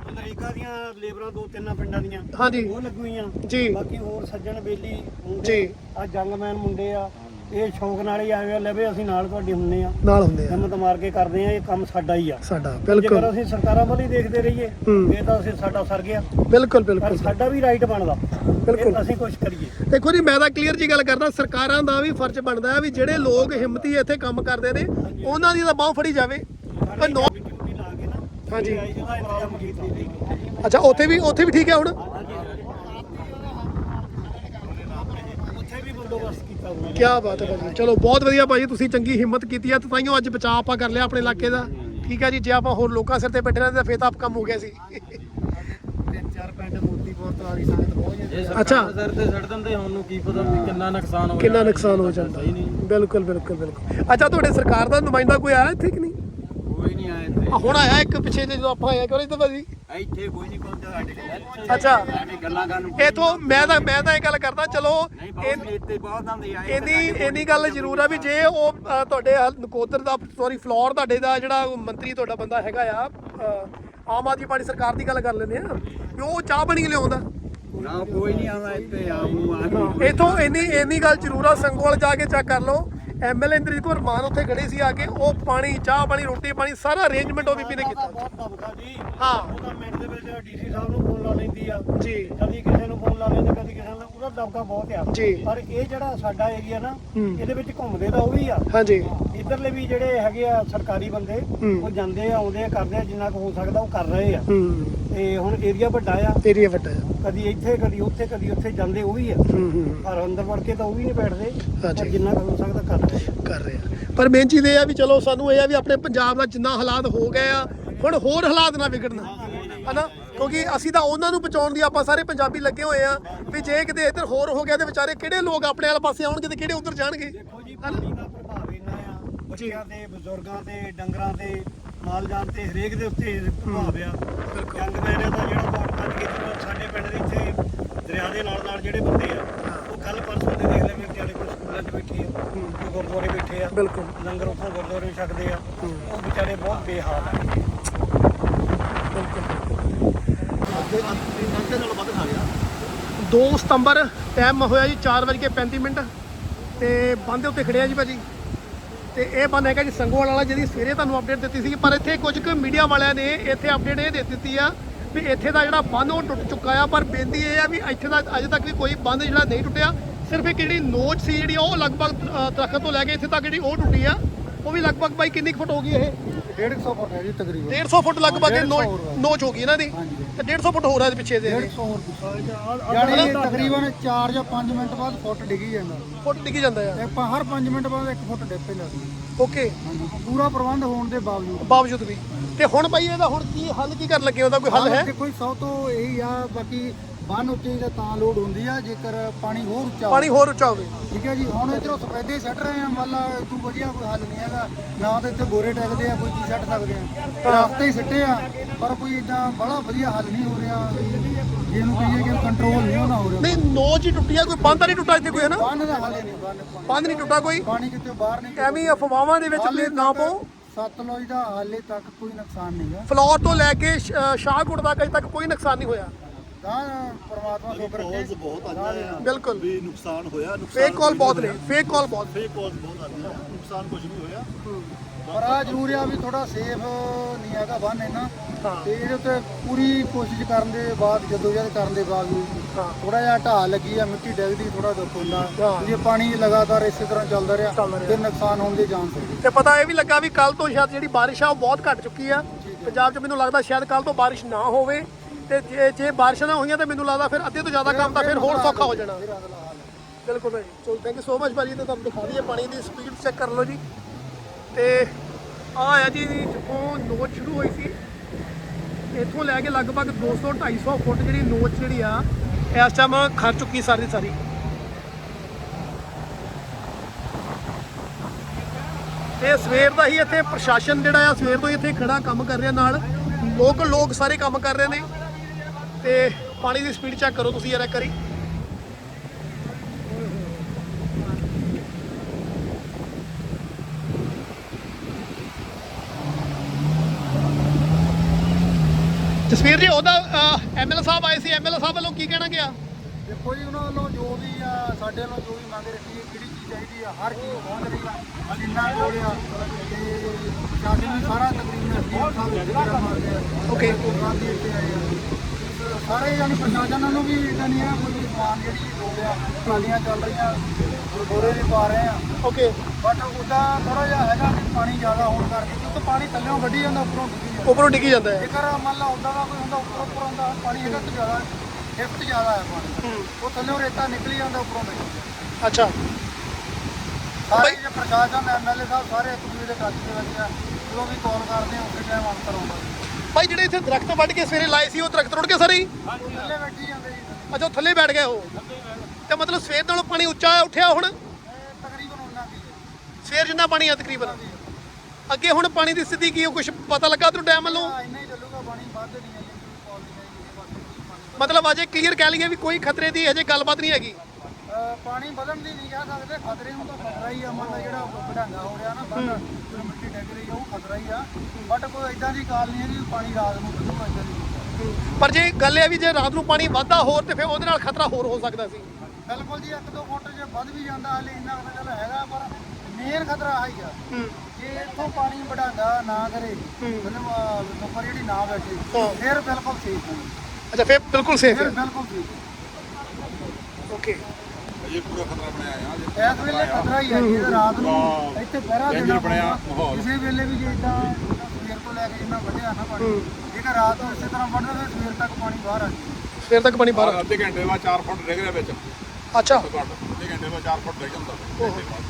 ਅਮਰੀਕਾ ਦੀਆਂ ਲੇਬਰਾਂ ਦੋ ਤਿੰਨ ਪਿੰਡਾਂ ਦੀਆਂ ਹਾਂਜੀ। ਉਹ ਲੱਗੀਆਂ ਜੀ। ਬਾਕੀ ਹੋਰ ਸੱਜਣ ਬੇਲੀ ਜੀ। ਆ ਜੰਗਮੈਨ ਮੁੰਡੇ ਆ ਇਹ ਸ਼ੌਕ ਨਾਲ ਹੀ ਆਏ ਆ ਲੈ ਵੀ ਅਸੀਂ ਨਾਲ ਤੁਹਾਡੇ ਹੁੰਨੇ ਆ। ਨਾਲ ਹੁੰਦੇ ਆ। ਹਿੰਮਤ ਮਾਰ ਕੇ ਕਰਦੇ ਆ ਇਹ ਕੰਮ ਸਾਡਾ ਹੀ ਆ। ਸਾਡਾ ਜੇਕਰ ਬਿਲਕੁਲ ਅਸੀਂ ਸਰਕਾਰਾਂ ਵੱਲ ਹੀ ਦੇਖਦੇ ਰਹੀਏ ਹੂੰ। ਇਹ ਤਾਂ ਅਸੀਂ ਸਾਡਾ ਸਰ ਗਿਆ। ਬਿਲਕੁਲ ਪਰ ਬਿਲਕੁਲ ਸਾਡਾ ਵੀ ਰਾਈਟ ਬਣਦਾ। ਬਿਲਕੁਲ। ਇਹ ਅਸੀਂ ਕੁਝ ਕਰੀਏ। ਦੇਖੋ ਜੀ ਮੈਂ ਤਾਂ ਕਲੀਅਰ ਜੀ ਗੱਲ ਕਰਦਾ ਸਰਕਾਰਾਂ ਦਾ ਵੀ ਫਰਜ਼ ਬਣਦਾ ਹੈ ਵੀ ਜਿਹੜੇ ਲੋਕ ਹਿੰਮਤੀ ਇੱਥੇ ਕੰਮ ਕਰਦੇ ਨੇ ਉਹਨਾਂ ਦੀ ਤਾਂ ਬਾਹ ਫੜੀ ਜਾਵੇ। ਪਰ ਨੋ ਡਿਊਟੀ ਲਾ ਕੇ ਨਾ ਹਾਂਜੀ। ਇਹਦਾ ਇੰਤਜ਼ਾਮ ਕੀਤਾ। ਅੱਛਾ ਉੱਥੇ ਵੀ ਉੱਥੇ ਵੀ ਠੀਕ ਹੈ ਹੁਣ ਉੱਥੇ ਵੀ ਬੰਦੋਬਸਤ ਕੀਤਾ ਹੋਇਆ ਕੀ ਬਾਤ ਹੈ ਭਾਜੀ। ਚਲੋ ਬਹੁਤ ਵਧੀਆ ਭਾਜੀ ਤੁਸੀਂ ਚੰਗੀ ਹਿੰਮਤ ਕੀਤੀ ਹੈ ਤੇ ਤਾਈਓ ਅੱਜ ਬਚਾਅ ਆਪਾਂ ਕਰ ਲਿਆ ਆਪਣੇ ਇਲਾਕੇ ਦਾ। ਠੀਕ ਹੈ ਜੀ ਜੇ ਆਪਾਂ ਹੋਰ ਲੋਕਾਂ ਸਿਰ ਤੇ ਬੈਠੇ ਰਹਿੰਦੇ ਤਾਂ ਫੇਰ ਤਾਂ ਆਪ ਕੰਮ ਹੋ ਗਿਆ ਸੀ। ਤਿੰਨ ਚਾਰ ਪਿੰਡ ਮੋਤੀ ਬਹੁਤ ਆ ਰਹੀ ਸੰਗਤ ਬਹੁਤ ਜਾਂਦੀ ਅੱਛਾ। ਸਿਰ ਤੇ ਛੱਡ ਦਿੰਦੇ ਹੁਣ ਨੂੰ ਕੀ ਪਤਾ ਵੀ ਕਿੰਨਾ ਨੁਕਸਾਨ ਹੋ ਕਿੰਨਾ ਨੁਕਸਾਨ ਹੋ ਜਾਂਦਾ। ਬਿਲਕੁਲ ਬਿਲਕੁਲ ਬਿਲਕੁਲ। ਅੱਛਾ ਤੁਹਾਡੇ ਸਰਕਾਰ ਦਾ ਨੁਮਾਇੰਦਾ ਕੋਈ ਆਇਆ ਇੱਥੇ ਕਿ ਨਹੀਂ? ਨਹੀਂ ਆਇਆ ਇੱਥੇ। ਆ ਹੁਣ ਆਇਆ ਇੱਕ ਪਿੱਛੇ ਜੇ ਜਦੋਂ ਆਪਾਂ ਆਇਆ ਕਰੋ ਤਾਂ ਭਾਜੀ? ਇੱਥੇ ਕੋਈ ਨਹੀਂ ਕੋਈ ਸਾਡੇ ਅੱਛਾ। ਐਵੇਂ ਗੱਲਾਂ ਕਰਨ ਨੂੰ। ਇਥੋਂ ਮੈਂ ਤਾਂ ਮੈਂ ਤਾਂ ਇਹ ਗੱਲ ਕਰਦਾ ਚਲੋ ਨਹੀਂ ਇਹ- ਬਹੁਤ ਇੱਥੇ ਬਹੁਤ ਆਉਂਦੇ ਆ ਇੰਨੀ ਇੰਨੀ ਗੱਲ ਜ਼ਰੂਰ ਆ ਵੀ ਜੇ ਉਹ ਅ, ਤੁਹਾਡੇ ਹਲ- ਨਕੋਦਰ ਦਾ ਸੌਰੀ ਫਲੋਰ ਤੁਹਾਡੇ ਦਾ ਜਿਹੜਾ ਮੰਤਰੀ ਤੁਹਾਡਾ ਬੰਦਾ ਹੈਗਾ ਆ ਅ, ਆਮ ਆਦਮੀ ਪਾਰਟੀ ਸਰਕਾਰ ਦੀ ਗੱਲ ਕਰ ਲੈਂਦੇ ਆ ਵੀ ਉਹ ਚਾਹ ਬਣੀ ਲਿਆਉਂਦਾ। ਨਾ ਕੋਈ ਨਹੀਂ ਆਉਂਦਾ ਇੱਥੇ ਆਮ ਇਥੋਂ ਇੰਨੀ ਇੰਨੀ ਗੱਲ ਜ਼ਰੂਰ ਆ ਸੰਗੋਲ ਜਾ ਕੇ ਚੈੱਕ ਕਰ ਲਓ। ਐਮਐਲਏ ਇੰਦਰਜੀਤ ਕੌਰ ਮਾਨ ਉੱਥੇ ਖੜੇ ਸੀ ਆ ਕੇ ਉਹ ਪਾਣੀ ਚਾਹ ਪਾਣੀ ਰੋਟੀ ਪਾਣੀ ਸਾਰਾ ਅਰੇਂਜਮੈਂਟ ਉਹ ਬੀਬੀ ਨੇ ਕੀਤਾ। ਬਹੁਤ ਦਬਕਾ ਜੀ। ਹਾਂ। ਉਹਦਾ ਮਿੰਟ ਦੇ ਵਿੱਚ ਡੀਸੀ ਸਾਹਿਬ ਨੂੰ ਫੋਨ ਲਾ ਲੈਂਦੀ ਆ। ਜੀ। ਕਦੀ ਕਿਸੇ ਨੂੰ ਫੋਨ ਲਾ ਲੈਂਦੇ ਕਦੀ ਕਿਸੇ ਨੂੰ ਉਹਦਾ ਦਬਕਾ ਬਹੁਤ ਆ। ਜੀ। ਪਰ ਇਹ ਜਿਹੜਾ ਸਾਡਾ ਏਰੀਆ ਨਾ ਹੂੰ। ਇਹਦੇ ਵਿੱਚ ਘੁੰਮਦੇ ਤਾਂ ਉਹ ਵੀ ਆ। ਹਾਂਜੀ। ਇਧਰਲੇ ਵੀ ਜਿਹੜੇ ਹੈਗੇ ਆ ਸਰਕਾਰੀ ਬੰਦੇ ਹੂੰ। ਉਹ ਜਾਂਦੇ ਆ ਆਉਂਦੇ ਆ ਕਰਦੇ ਆ ਜਿੰਨਾ ਕੁ ਹੋ ਸਕਦਾ ਉਹ ਕਰ ਰਹੇ ਆ। ਹੂੰ। ਤੇ ਹੁਣ ਏਰੀਆ ਵੱਡਾ ਆ। ਏਰੀਆ ਵੱਡਾ ਆ। ਕਦੀ ਇੱਥੇ ਕਦੀ ਉੱਥੇ ਕਦੀ ਉੱਥੇ ਜਾਂਦੇ ਉਹ ਵੀ ਆ। ਹੂੰ ਹੂੰ ਪਰ ਅੰਦਰ ਵੜ ਕੇ ਤਾਂ ਉਹ ਵੀ ਨਹੀਂ ਬੈਠਦੇ। ਹਾਂਜੀ। ਜਿੰਨਾ ਕੁ ਹੋ ਸਕਦਾ ਕਰ ਰਹੇ ਆ। ਕਰ ਰਹੇ ਆ। ਪਰ ਮੇਨ ਚੀਜ਼ ਇਹ ਆ ਵੀ ਚਲੋ ਸਾਨੂੰ ਇਹ ਆ ਵੀ ਆਪਣੇ ਪੰਜਾਬ ਦਾ ਜਿੰਨਾ ਹਾਲਾਤ ਹੋ ਗਏ ਆ ਹੁਣ ਹੋਰ ਹਾਲਾਤ ਨਾ ਵਿਗੜਨ। ਹਨਾ? ਕਿਉਂਕਿ ਅਸੀਂ ਤਾਂ ਉਹਨਾਂ ਨੂੰ ਬਚਾਉਣ ਦੀ ਆਪਾਂ ਸਾਰੇ ਪੰਜਾਬੀ ਲੱਗੇ ਹੋਏ ਆ ਵੀ ਜੇ ਕਿਤੇ ਇੱਧਰ ਹੋਰ ਹੋ ਗਿਆ ਤੇ ਵਿਚਾਰੇ ਕਿਹੜੇ ਲੋਕ ਆਪਣੇ ਵਾਲੇ ਪਾਸੇ ਆਉਣਗੇ ਤੇ ਕਿਹੜੇ ਉੱਧਰ ਜਾਣਗੇ? ਦੇਖੋ ਜੀ ਪਾਣੀ ਦਾ ਪ੍ਰਭਾਵ ਇੰਨਾ ਆ ਬੱਚਿਆਂ ਤੇ ਬਜ਼ੁਰਗਾਂ ਤੇ ਡੰਗਰਾਂ ਤੇ ਮਾਲ ਜਾਨ ਤੇ ਹਰੇਕ ਦੇ ਉੱਤੇ ਪ੍ਰਭਾਵ ਆ। ਜੰਗ ਮੈਰਿਆ ਦਾ ਜਿਹੜਾ ਬਾਟ ਕੱਢ ਕੇ ਜਿਹੜਾ ਸਾਡੇ ਪਿੰਡ ਦੇ ਇੱਥੇ ਦਰਿਆ ਦੇ ਨਾਲ ਨਾਲ ਜਿਹੜੇ ਬੰਦੇ ਆ ਉਹ ਕੱਲ ਪਰਸੋਂ ਦੇ ਦੇਖ ਵਿਚਾਰੇ ਕੋਈ ਸਕੂਲਾਂ 'ਚ ਬੈਠੇ ਆ ਕੋਈ ਗੁਰਦੁਆਰੇ ਬੈਠੇ ਆ ਬਿਲਕੁਲ। ਲੰਗਰ ਉੱਥੋਂ ਗੁਰਦੁਆਰੇ ਛਕਦੇ ਆ ਉਹ ਵਿਚਾਰੇ ਬਹੁਤ ਬੇਹਾਲ ਆ। 2 ਸਤੰਬਰ ਟਾਈਮ ਹੋਇਆ ਜੀ 4:35 ਮਿੰਟ ਤੇ ਬੰਦ ਦੇ ਉੱਤੇ ਖੜਿਆ ਜੀ ਭਾਜੀ। ਤੇ ਇਹ ਬੰਦ ਹੈਗਾ ਜੀ ਸੰਗੋਵਾਲ ਵਾਲਾ ਜਿਹਦੀ ਸਵੇਰੇ ਤੁਹਾਨੂੰ ਅਪਡੇਟ ਦਿੱਤੀ ਸੀ ਪਰ ਇੱਥੇ ਕੁਝ ਕੁ ਮੀਡੀਆ ਵਾਲਿਆਂ ਨੇ ਇੱਥੇ ਅਪਡੇਟ ਇਹ ਦੇ ਦਿੱਤੀ ਆ ਵੀ ਇੱਥੇ ਦਾ ਜਿਹੜਾ ਬੰਦ ਉਹ ਟੁੱਟ ਚੁੱਕਾ ਆ ਪਰ ਬੇਨਤੀ ਇਹ ਆ ਵੀ ਇੱਥੇ ਦਾ ਅਜੇ ਤੱਕ ਵੀ ਕੋਈ ਬੰਦ ਜਿਹੜਾ ਨਹੀਂ ਟੁੱਟਿਆ। ਸਿਰਫ ਇੱਕ ਜਿਹੜੀ ਨੋਚ ਸੀ ਜਿਹੜੀ ਉਹ ਲਗਭਗ ਅ, ਦਰੱਖਤ ਤੋਂ ਲੈ ਕੇ ਇੱਥੇ ਤੱਕ ਜਿਹੜੀ ਉਹ ਟੁੱਟੀ ਆ ਉਹ ਵੀ ਲਗਭਗ ਬਾਈ ਕਿੰਨੀ ਕੁ ਫੁੱਟ ਹੋ ਗਈ ਇਹ? 150 ਫੁੱਟ ਹੈ ਜੀ ਤਕਰੀਬਨ। 150 ਫੁੱਟ ਲਗਭਗ ਇਹ ਨੋ- 150 ਹੋਰ। ਆ। ਨੋਚ ਹੋ ਗਈ ਇਹਨਾਂ ਦੀ? ਤੇ 150 ਫੁੱਟ ਹੋਰ ਆ ਇਹਦੇ ਪਿੱਛੇ ਦੇ 150 ਹੋਰ ਯਾਨੀ ਤਕਰੀਬਨ 4 ਜਾਂ 5 ਮਿੰਟ ਬਾਅਦ ਫੁੱਟ ਡਿੱਗੀ ਜਾਂਦਾ। ਫੁੱਟ ਡਿੱਗੀ ਜਾਂਦਾ ਆ। ਇਹ ਆਪਾਂ ਹਰ 5 ਮਿੰਟ ਬਾਅਦ ਇੱਕ ਫੁੱਟ ਡਿੱਗ ਪੈਂਦਾ ਸੀ। ਓਕੇ। ਪੂਰਾ ਪ੍ਰਬੰਧ ਹੋਣ ਦੇ ਬਾਵਜੂਦ। ਬਾਵਜੂਦ ਵੀ। ਤੇ ਹੁਣ ਭਾਈ ਇਹਦਾ ਹੁਣ ਕੀ ਹੱਲ ਕੀ ਕਰਨ ਲੱਗੇ ਉਹਦਾ ਕੋਈ ਹੱਲ ਹੈ? ਦੇਖੋ ਜੀ, ਸਭ ਤੋਂ ਇਹੀ ਆ ਬਾਕੀ ਬੰਨ ਉੱਤੇ ਤਾਂ ਤਾਂ ਲੋਡ ਹੁੰਦੀ ਆ ਜੇਕਰ ਪਾਣੀ ਹੋਰ ਉੱਚਾ ਪਾਣੀ ਹੋਰ ਉੱਚਾ ਹੋਵੇ। ਠੀਕ ਹੈ ਜੀ ਹੁਣ ਇਧਰੋਂ ਸਫੈਦੇ ਸੱਟ ਰਹੇ ਆ ਮੰਨ ਲਾ ਤੂੰ ਵਧੀਆ ਕੋਈ ਹੱਲ ਨਹੀਂ ਹੈਗਾ। ਨਾ ਤਾਂ ਇੱਥੇ ਬੋਰੇ ਟੈਕਦੇ ਆ ਕੋਈ ਚੀਜ਼ ਸੱਟ ਸਕਦੇ ਆ। ਰਸਤੇ ਹੀ ਸਿੱਟੇ ਆ ਪਰ ਕੋਈ ਇਦਾਂ ਬੜਾ ਵਧੀਆ ਹੱਲ ਨਹੀਂ ਹੋ ਰਿਹਾ। ਜਿਹਨੂੰ ਕਹੀਏ ਕਿ ਕੰਟਰੋਲ ਨਹੀਂ ਹੋਣਾ ਹੋ ਰਿਹਾ। ਨਹੀਂ ਨੋਚ ਹੀ ਟੁੱਟੀ ਆ ਕੋਈ ਬੰਦ ਤਾਂ ਨਹੀਂ ਟੁੱਟਾ ਇੱਥੇ ਕੋਈ ਹੈ ਨਾ? ਬੰਨ ਦਾ ਹੱਲ ਨਹੀਂ ਬੰਨ ਬੰਦ ਨਹੀਂ ਟੁੱਟਾ ਕੋਈ? ਪਾਣੀ ਕਿਤੇ ਬਾਹਰ ਨਹੀਂ ਐਵੇਂ ਹੀ ਅਫਵਾਹਾਂ ਦੇ ਵਿੱਚ ਨਾ ਪਾਓ ਸਤਲੁਜ ਦਾ ਹਾਲੇ ਤੱਕ ਕੋਈ ਨੁਕਸਾਨ ਨਹੀਂ ਹੈ ਫਲੋਰ ਤੋਂ ਲੈ ਕੇ ਸ਼ਾਹਕੋਟ ਤੱਕ ਅਜੇ ਤੱਕ ਕੋਈ ਨੁਕਸਾਨ ਨਹੀਂ ਹੋਇਆ। ਤਾਂ ਪਰਮਾਤਮਾ ਸ਼ੁਕਰ ਰੱਖੇ। ਬਹੁਤ ਆਉਂਦਾ ਹੈ ਬਿਲਕੁਲ। ਵੀ ਨੁਕਸਾਨ ਹੋਇਆ ਨੁਕਸਾਨ ਫੇਕ ਕਾਲ ਬਹੁਤ ਨੇ ਫੇਕ ਕਾਲ ਬਹੁਤ। ਫੇਕ ਕਾਲ ਬਹੁਤ ਆਉਂਦਾ ਹੈ ਨੁਕਸਾਨ ਕੁਝ ਨਹੀਂ ਹੋਇਆ। ਪਰ ਆ ਜ਼ਰੂਰ ਆ ਵੀ ਥੋੜਾ ਸੇਫ ਨਹੀਂ ਹੈਗਾ ਬੰਨ ਇਹਨਾਂ ਹਾਂ। ਤੇ ਇਹਦੇ ਉੱਤੇ ਪੂਰੀ ਕੋਸ਼ਿਸ਼ ਕਰਨ ਦੇ ਬਾਅਦ ਜਦੋਂ ਜਦ ਕਰਨ ਦੇ ਬਾਵਜੂਦ ਹਾਂ। ਥੋੜਾ ਜਿਹਾ ਢਾਹ ਲੱਗੀ ਆ ਮਿੱਟੀ ਡਿੱਗਦੀ ਥੋੜਾ ਦੁੱਖ ਹੁੰਦਾ। ਹਾਂ। ਜੇ ਪਾਣੀ ਲਗਾਤਾਰ ਇਸੇ ਤਰ੍ਹਾਂ ਚੱਲਦਾ ਰਿਹਾ ਚੱਲਦਾ ਰਿਹਾ। ਫਿਰ ਨੁਕਸਾਨ ਹੋਣ ਦੇ ਚਾਂਸ ਹੈ ਤੇ ਪਤਾ ਇਹ ਵੀ ਲੱਗਾ ਵੀ ਕੱਲ ਤੋਂ ਸ਼ਾਇਦ ਜਿਹੜੀ ਬਾਰਿਸ਼ ਆ ਉਹ ਬਹੁਤ ਘਟ ਚੁੱਕੀ ਆ। ਪੰਜਾਬ 'ਚ ਮੈਨੂੰ ਲੱਗਦਾ ਸ਼ਾਇਦ ਕੱਲ ਤੋਂ ਬਾਰਿਸ਼ ਨਾ ਹੋਵੇ। ਤੇ ਜੇ ਜੇ ਬਾਰਿਸ਼ਾਂ ਨਾ ਹੋਈਆਂ ਤੇ ਮੈਨੂੰ ਲੱਗਦਾ ਫਿਰ ਅੱਧੇ ਤੋਂ ਜ਼ਿਆਦਾ ਕੰਮ ਤਾਂ ਫਿਰ ਹੋਰ ਸੌਖਾ ਹੋ ਜਾਣਾ। ਬਿਲਕੁਲ ਭਾਈ। ਚਲੋ ਥੈਂਕ ਯੂ ਸੋ ਮਚ ਭਾਜੀ ਤੇ ਤੁਹਾਨੂੰ ਦਿਖਾ ਦਈਏ ਪਾਣੀ ਦੀ ਸਪੀਡ ਚੈੱਕ ਕਰ ਲਓ ਜੀ। ਤੇ ਆ ਆ ਜੀ ਜਿੱਥੋਂ ਨੋਚ ਸ਼ੁਰੂ ਹੋਈ ਸੀ। ਇੱਥੋਂ ਲੈ ਕੇ ਲਗਭਗ 200 250 ਫੁੱਟ ਜਿਹੜੀ ਨੋਚ ਜਿਹੜੀ ਆ ਇਸ ਟਾਈਮ ਖਰ ਚੁੱਕੀ ਸਾਰੀ ਦੀ ਸਾਰੀ। ਤੇ ਸਵੇਰ ਦਾ ਹੀ ਇੱਥੇ ਪ੍ਰਸ਼ਾਸਨ ਜਿਹੜਾ ਆ ਸਵੇਰ ਤੋਂ ਹੀ ਇੱਥੇ ਖੜਾ ਕੰਮ ਕਰ ਰਿਹਾ ਨਾਲ। ਲੋਕ ਲੋਕ ਸਾਰੇ ਕੰਮ ਕਰ ਰਹੇ ਨੇ। ਤੇ ਪਾਣੀ ਦੀ ਸਪੀਡ ਚੈੱਕ ਕਰੋ ਤੁਸੀਂ ਯਾਰ ਇੱਕ ਵਾਰੀ। ਜਸਵੀਰ ਜੀ ਉਹਦਾ ਐਮਐਲ ਸਾਹਿਬ ਆਏ ਸੀ ਐਮਐਲ ਸਾਹਿਬ ਵੱਲੋਂ ਕੀ ਕਹਿਣਾ ਗਿਆ? ਦੇਖੋ ਜੀ ਉਹਨਾਂ ਵੱਲੋਂ ਜੋ ਵੀ ਆ ਸਾਡੇ ਵੱਲੋਂ ਜੋ ਵੀ ਮੰਗ ਰੱਖੀ ਹੈ ਕਿਹੜੀ ਚੀਜ਼ ਚਾਹੀਦੀ ਆ ਹਰ ਚੀਜ਼ ਪਹੁੰਚ ਰਹੀ ਆ ਮਸ਼ੀਨਾਂ ਕੋਲ ਆ ਤੇ ਸ਼ਾਸਨ ਵੀ ਸਾਰਾ ਤਕਰੀਬਨ ਅਸੀਂ ਓਕੇ ਸਾਰੇ ਜਾਨੀ ਪ੍ਰਸ਼ਾਸਨ ਨੂੰ ਵੀ ਨਹੀਂ ਆ ਕੋਈ ਸਮਾਨ ਜਿਹੜੀ ਹੋ ਗਿਆ ਟਰਾਲੀਆਂ ਚੱਲ ਰਹੀਆਂ ਬੋਰੇ ਵੀ ਪਾ ਰਹੇ ਆ। ਓਕੇ ਬਟ ਉਹਦਾ ਥੋੜਾ ਜਿਹਾ ਹੈਗਾ ਕਿ ਪਾਣੀ ਜ਼ਿਆਦਾ ਹੋਣ ਕਰਕੇ ਕਿਉਂਕਿ ਪਾਣੀ ਥੱਲੇੋਂ ਵੱਢੀ ਜਾਂਦਾ ਉੱਪਰੋਂ ਡਿੱਗੀ ਜਾਂਦਾ। ਉੱਪਰੋਂ ਡਿੱਗੀ ਜਾਂਦਾ ਹੈ। ਜੇਕਰ ਮੰਨ ਲਾ ਉਦਾਂ ਦਾ ਕੋਈ ਹੁੰਦਾ ਉੱਪਰ ਉੱਪਰ ਹੁੰਦਾ ਪਾਣੀ ਹੈਗਾ ਤੇ ਜ਼ਿਆਦਾ ਡਿਫਟ ਜ਼ਿਆਦਾ ਹੈ ਪਾਣੀ ਉਹ ਥੱਲੇੋਂ ਰੇਤਾ ਨਿਕਲੀ ਜਾਂਦਾ ਉੱਪਰੋਂ ਨਹੀਂ ਅੱਛਾ। ਸਾਰੇ ਜੇ ਪ੍ਰਸ਼ਾਸਨ ਐਮਐਲਏ ਸਾਹਿਬ ਸਾਰੇ ਇੱਕ ਦੂਜੇ ਦੇ ਕੱਚ ਦੇ ਵਿੱਚ ਆ। ਜਦੋਂ ਵੀ ਕਾਲ ਕਰਦੇ ਆ ਉਸੇ ਟਾਈਮ ਆਨਸਰ ਆਉਂਦਾ। ਭਾਈ ਜਿਹੜੇ ਇੱਥੇ ਦਰਖਤ ਵੱਢ ਕੇ ਸਵੇਰੇ ਲਾਏ ਸੀ ਉਹ ਦਰਖਤ ਰੁੜ ਕੇ ਸਾਰੇ ਹੀ? ਥੱਲੇ ਬੈਠੀ ਜਾਂਦੇ ਜੀ ਅੱਛਾ ਉਹ ਥੱਲੇ ਬੈਠ ਗਏ ਉਹ? ਤੇ ਮਤਲਬ ਸਵੇਰ ਨਾਲੋਂ ਪਾਣੀ ਉੱਚਾ ਉੱਠਿਆ ਹੁਣ? ਤਕਰੀਬਨ ਕੀ ਸਵੇਰ ਜਿੰਨਾ ਪਾਣੀ ਆ ਤਕਰੀਬਨ? ਅੱਗੇ ਹੁਣ ਪਾਣੀ ਦੀ ਸਥਿਤੀ ਕੀ ਹੈ ਕੁਝ ਪਤਾ ਲੱਗਾ ਤੈਨੂੰ ਡੈਮ ਵੱਲੋਂ? ਆ ਇੰਨਾ ਹੀ ਚੱਲੂਗਾ ਪਾਣੀ ਵੱਧ ਨਹੀਂ ਹੈ ਮਤਲਬ ਅਜੇ ਕਲੀਅਰ ਕਹਿ ਲਈਏ ਵੀ ਕੋਈ ਖਤਰੇ ਦੀ ਅਜੇ ਗੱਲਬਾਤ ਨਹੀਂ ਹੈਗੀ। ਪਾਣੀ ਵਧਣ ਦੀ ਨਹੀਂ ਕਹਿ ਸਕਦੇ ਖਤਰੇ ਨੂੰ ਤਾਂ ਖਤਰਾ ਹੀ ਆ ਮੰਨ ਲਾ ਜਿਹੜਾ ਵਧਾਂਗਾ ਹੋ ਰਿਹਾ ਨਾ ਬੰਦ ਜਦੋਂ ਮਿੱਟੀ ਡਿੱਗ ਰਹੀ ਆ ਉਹ ਖਤਰਾ ਹੀ ਆ। ਬਟ ਕੋਈ ਇਦਾਂ ਦੀ ਕਾਲ ਨਹੀਂ ਹੈ ਕਿ ਪਾਣੀ ਰਾਤ ਨੂੰ ਵਧੂਗਾ ਇਦਾਂ ਦੀ ਪਰ ਜੇ ਗੱਲ ਇਹ ਵੀ ਜੇ ਰਾਤ ਨੂੰ ਪਾਣੀ ਵੱਧਦਾ ਹੋਰ ਤੇ ਫਿਰ ਉਹਦੇ ਨਾਲ ਖਤਰਾ ਹੋਰ ਹੋ ਸਕਦਾ ਸੀ। ਬਿਲਕੁਲ ਜੀ ਇੱਕ ਦੋ ਫੁੱਟ ਜੇ ਵੱਧ ਵੀ ਜਾਂਦਾ ਹਾਲੇ ਇੰਨਾ ਤਾਂ ਚੱਲ ਹੈਗਾ ਪਰ ਮੇਨ ਖਤਰਾ ਆਹੀ ਆ। ਜੇ ਇੱਥੋਂ ਪਾਣੀ ਵਧਾਂਗਾ ਨਾ ਕਰੇ ਮਤਲਬ ਉੱਪਰ ਜਿਹੜੀ ਨਾ ਬੈਠੇ। ਫਿਰ ਬਿਲਕੁਲ ਸੇਫ ਹੈ ਅੱਛਾ ਫਿਰ ਬਿਲਕੁਲ ਸੇਫ ਹੈ ਬਿਲਕੁਲ ਸੇਫ ਓਕੇ ਇਹ ਪੂਰਾ ਖਤਰਾ ਬਣਿਆ ਆ ਇਸ ਵੇਲੇ ਖਤਰਾ ਹੀ ਹੈ ਜੀ ਇਹਦਾ ਰਾਤ ਨੂੰ ਇੱਥੇ ਪਹਿਰਾ ਦੇਣਾ ਬਣਿਆ ਪਊਗਾ। ਮਾਹੌਲ। ਕਿਸੇ ਵੇਲੇ ਵੀ ਜੇ ਇਦਾਂ ਸਵੇਰ ਤੋਂ ਲੈ ਕੇ ਜਿੰਨਾ ਵਧਿਆ ਨਾ ਪਾਣੀ ਜੇਕਰ ਰਾਤ ਨੂੰ ਇਸੇ ਤਰ੍ਹਾਂ ਵਧਦਾ ਫਿਰ ਸਵੇਰ ਤੱਕ ਪਾਣੀ ਬਾਹਰ ਆ ਜਾਊਗਾ। ਸਵੇਰ ਤੱਕ ਪਾਣੀ ਬਾਹਰ ਆ- ਅੱਧੇ ਘੰਟੇ ਬਾਅਦ 4 ਫੁੱਟ ਡਿੱਗ ਰਿਹਾ ਵਿੱਚ। ਅੱਛਾ। ਘੱਟ ਅੱਧੇ ਘੰਟੇ ਬਾਅਦ 4 ਫੁੱਟ ਡਿੱਗ ਜਾਂਦਾ ਘੰਟੇ ਬਾਅਦ।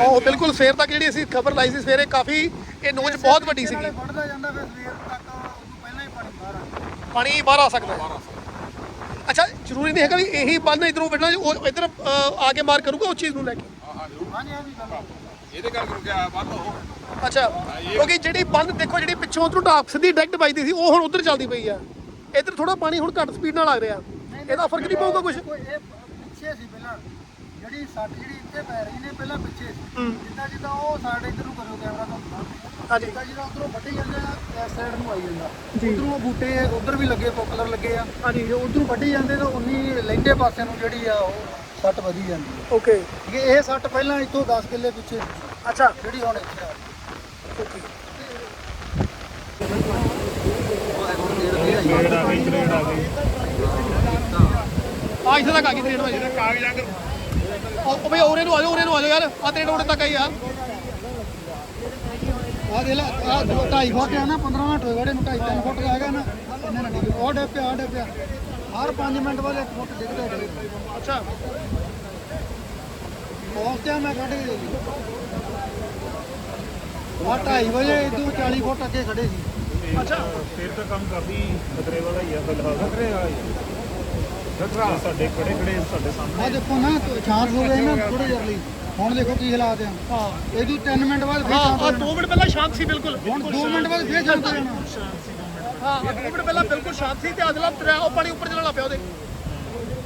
ਉਹ ਬਿਲਕੁਲ ਸਵੇਰ ਤੱਕ ਜਿਹੜੀ ਅਸੀਂ ਖਬਰ ਲਾਈ ਸੀ ਸਵੇਰੇ ਕਾਫੀ ਇਹ ਨੋਚ ਬਹੁਤ ਵੱਡੀ ਸੀਗੀ। ਨਾਲੇ ਵੱਧਦਾ ਜਾਂਦਾ ਫਿਰ ਸਵੇਰ ਤੱਕ ਉਦੋਂ ਪਹਿਲਾਂ ਹੀ ਪਾਣੀ ਬਾਹਰ ਆ ਜਾਊਗਾ ਪਾਣੀ ਬਾਹਰ ਆ ਸਕਦਾ। ਅੱਛਾ ਜ਼ਰੂਰੀ ਨਹੀਂ ਹੈਗਾ ਵੀ ਇਹੀ ਬੰਨ ਇਧਰੋਂ ਵੱਢਣਾ ਉਹ ਇਧਰ ਆ ਕੇ ਮਾਰ ਕਰੂਗਾ ਉਸ ਚੀਜ਼ ਨੂੰ ਲੈ ਕੇ। ਹਾਂਜੀ ਹਾਂਜੀ ਗੱਲ ਇਹਦੇ ਕਰਕੇ ਰੁਕਿਆ ਵੱਧ ਉਹ। ਅੱਛਾ ਕਿਉਂਕਿ ਜਿਹੜੀ ਬੰਨ ਦੇਖੋ ਜਿਹੜੀ ਪਿੱਛੋਂ ਉਧਰੋਂ ਢਾਪ ਸਿੱਧੀ ਡਾਇਰੈਕਟ ਵੱਜਦੀ ਸੀ ਉਹ ਹੁਣ ਉਧਰ ਚੱਲਦੀ ਪਈ ਆ। ਇਧਰ ਥੋੜਾ ਪਾਣੀ ਹੁਣ ਘੱਟ ਸਪੀਡ ਨਾਲ ਲੱਗ ਰਿਹਾ। ਇਹਦਾ ਫ਼ਰਕ ਨਹੀਂ ਪਊਗਾ ਕੁਝ ਕੋਈ ਇਹ ਪਿੱਛੇ ਸੀ ਪਹਿਲਾਂ। ਜਿਹੜੀ ਸੱਟ ਜਿਹੜੀ ਇੱਥੇ ਪੈ ਰਹੀ ਨੇ ਪਹਿਲਾਂ ਪਿੱਛੇ ਜਿੱਦਾਂ ਜਿੱਦਾਂ ਉਹ ਸਾਡੇ ਇੱਧਰ ਨੂੰ ਕਰੋ ਕੈਮਰਾ ਤੋਂ। ਹਾਂਜੀ। ਜਿੱਦਾਂ ਜਿੱਦਾਂ ਉਧਰੋਂ ਵੱਢੀ ਜਾਂਦੇ ਆ ਇਸ ਸਾਈਡ ਨੂੰ ਆਈ ਜਾਂਦਾ। ਉਧਰੋਂ ਬੂਟੇ ਉਧਰ ਵੀ ਲੱਗੇ ਪੋਪੂਲਰ ਲੱਗੇ ਆ। ਹਾਂਜੀ। ਜੇ ਉਧਰੋਂ ਵੱਢੀ ਜਾਂਦੇ ਤਾਂ ਉਨੀ ਲੈਂਦੇ ਪਾਸੇ ਨੂੰ ਜਿਹੜੀ ਆ ਉਹ ਸੱਟ ਵਧੀ ਜਾਂਦੀ ਹੈ ਓਕੇ। ਠੀਕ ਹੈ ਇਹ ਸੱਟ ਪਹਿਲਾਂ ਇੱਥੋਂ 10 ਕਿੱਲੇ ਪਿੱਛੇ ਅੱਛਾ। ਜਿਹੜੀ ਹੁਣ ਇੱਥੇ ਆ ਆ ਇੱਥੇ ਤੱਕ ਆ ਗਈ ਟ੍ਰੇਨ ਵਾਲੀ ਕਾਗਜ਼ ਆ ਉਹ ਬਈ ਉਰੇ ਨੂੰ ਆ ਜਾਓ ਉਰੇ ਨੂੰ ਆ ਜਾਓ ਯਾਰ। ਆ ਟ੍ਰੇਨ ਉਰੇ ਤੱਕ ਆ। ਆ ਦੇ ਲਾ ਆ 2.5 ਫੁੱਟ ਆ ਨਾ 15 ਮਿੰਟ ਹੋਏ ਗੜੇ ਨੂੰ 2.5 3 ਫੁੱਟ ਹੈਗਾ ਨਾ ਇੰਨੇ ਨਾ ਡਿੱਗੇ ਉਹ ਡਿੱਗ ਪਿਆ ਆ ਡਿੱਗ ਪਿਆ। ਹਰ 5 ਮਿੰਟ ਬਾਅਦ ਇੱਕ ਫੁੱਟ ਡਿੱਗਦਾ ਡਿੱਗਦਾ ਅੱਛਾ। ਪਹੁੰਚਿਆ ਮੈਂ ਕੱਢ ਕੇ ਆ 2:30 ਵਜੇ ਇਦੋਂ 40 ਫੁੱਟ ਅੱਗੇ ਖੜੇ ਸੀ। ਅੱਛਾ। ਫਿਰ ਤਾਂ ਕੰਮ ਕਾਫੀ ਖਤਰੇ ਵਾਲਾ ਹੀ ਆ ਫਿਲਹਾਲ। ਖਤਰੇ ਵਾਲਾ ਹੀ ਸਾਡੇ ਖੜੇ ਖੜੇ ਸਾਡੇ ਸਾਹਮਣੇ। ਆ ਦੇਖੋ ਨਾ ਸ਼ਾਂਤ ਹੋ ਗਏ ਨਾ ਥੋੜੇ ਜਿਹਾ ਲਈ ਹੁਣ ਦੇਖੋ ਕੀ ਹਾਲਾਤ ਆ। ਹਾਂ। ਇਦੋਂ 3 ਮਿੰਟ ਬਾਅਦ ਫੇਰ ਹਾਂ ਸ਼ਾਂਤ ਆ ਜਾਣਾ 2 ਮਿੰਟ ਪਹਿਲਾਂ ਸ਼ਾਂਤ ਸੀ ਬਿਲਕੁਲ। ਹੁਣ 2 ਮਿੰਟ ਬਾਅਦ ਫੇਰ ਸ਼ਾਂਤ ਹੋ ਜਾਣਾ ਹਾਂ 2 ਮਿੰਟ ਪਹਿਲਾਂ ਬਿਲਕੁਲ ਸ਼ਾਂਤ ਸੀ ਤੇ ਅਗਲਾ ਦਰਿਆ ਉਹ ਪਾਣੀ ਉੱਪਰ ਚੱਲਣ ਲੱਗ ਪਿਆ ਉਹਦੇ।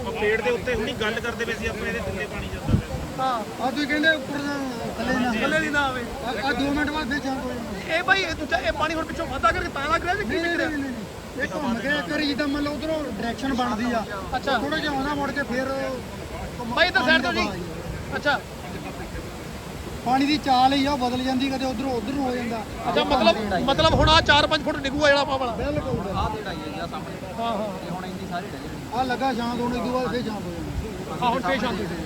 ਉਹ ਪੇੜ ਦੇ ਉੱਤੇ ਹੁਣੀ ਗੱਲ ਕਰਦੇ ਪਏ ਸੀ ਆਪਣੇ ਦੇ ਥੱਲੇ ਪਾਣੀ ਜਾਂਦਾ ਪਿਆ ਹਾਂ। ਆ ਤੁਸੀਂ ਕਹਿੰਦੇ ਉੱਪਰ ਥੱਲੇ ਨਾ। ਥੱਲੇ ਦੀ ਨਾ ਆਵੇ। ਆ 2 ਮਿੰਟ ਬਾਅਦ ਫੇਰ ਸ਼ਾਂਤ ਹੋ ਜਾਣਾ। ਇਹ ਭਾਈ ਇਹ ਪਾਣੀ ਹੁਣ ਪਿੱਛੋਂ ਵਾਧਾ ਕਰਕੇ ਤਾਂ ਲੱਗ ਰਿਹਾ ਜੀ ਕੀ ਨਹੀਂ ਲੱਗ ਰਿਹਾ ਨਹੀਂ ਨਹੀਂ। ਇਹ ਘੁੰਮ ਕੇ ਕਰੀ ਜਿੱਦਾਂ ਮੰਨ ਲਓ ਉਧਰੋਂ ਡਾਇਰੈਕਸ਼ਨ ਬਣਦੀ ਆ ਅੱਛਾ। ਥੋੜਾ ਜਿਹਾ ਆਉਂਦਾ ਮੁੜ ਕੇ ਫੇਰ ਭਾਈ ਇੱਧਰ ਸਾਈਡ ਤੋਂ ਜੀ। ਅੱਛਾ। ਪਾਣੀ ਦੀ ਚਾਲ ਹੀ ਆ ਉਹ ਬਦਲ ਜਾਂਦੀ ਕਦੇ ਉਧਰੋਂ ਉਧਰ ਨੂੰ ਹੋ ਜਾਂਦਾ। ਅੱਛਾ ਮਤਲਬ ਮਤਲਬ ਹੁਣ ਆ 4-5 ਫੁੱਟ ਡਿੱਗੂਗਾ ਜਿਹੜਾ ਆਪਾਂ ਵਾਲਾ। ਬਿਲਕੁਲ। ਆਹ ਤੇ ਢਾਈ ਆ ਸਾਹਮਣੇ। ਹਾਂ ਹਾਂ। ਤੇ ਹੁਣ ਇੰਨੀ ਸਾਰੀ ਢਾਈ ਆ ਲੱਗਾ ਸ਼ਾਂਤ ਹੋਣ ਤੋਂ ਬਾਅਦ ਫੇਰ ਸ਼ਾਂਤ ਹੋ ਜਾਣਾ। ਹਾਂ ਹੁਣ ਫੇਰ ਸ਼ਾਂਤ ਹੋ ਗਈ।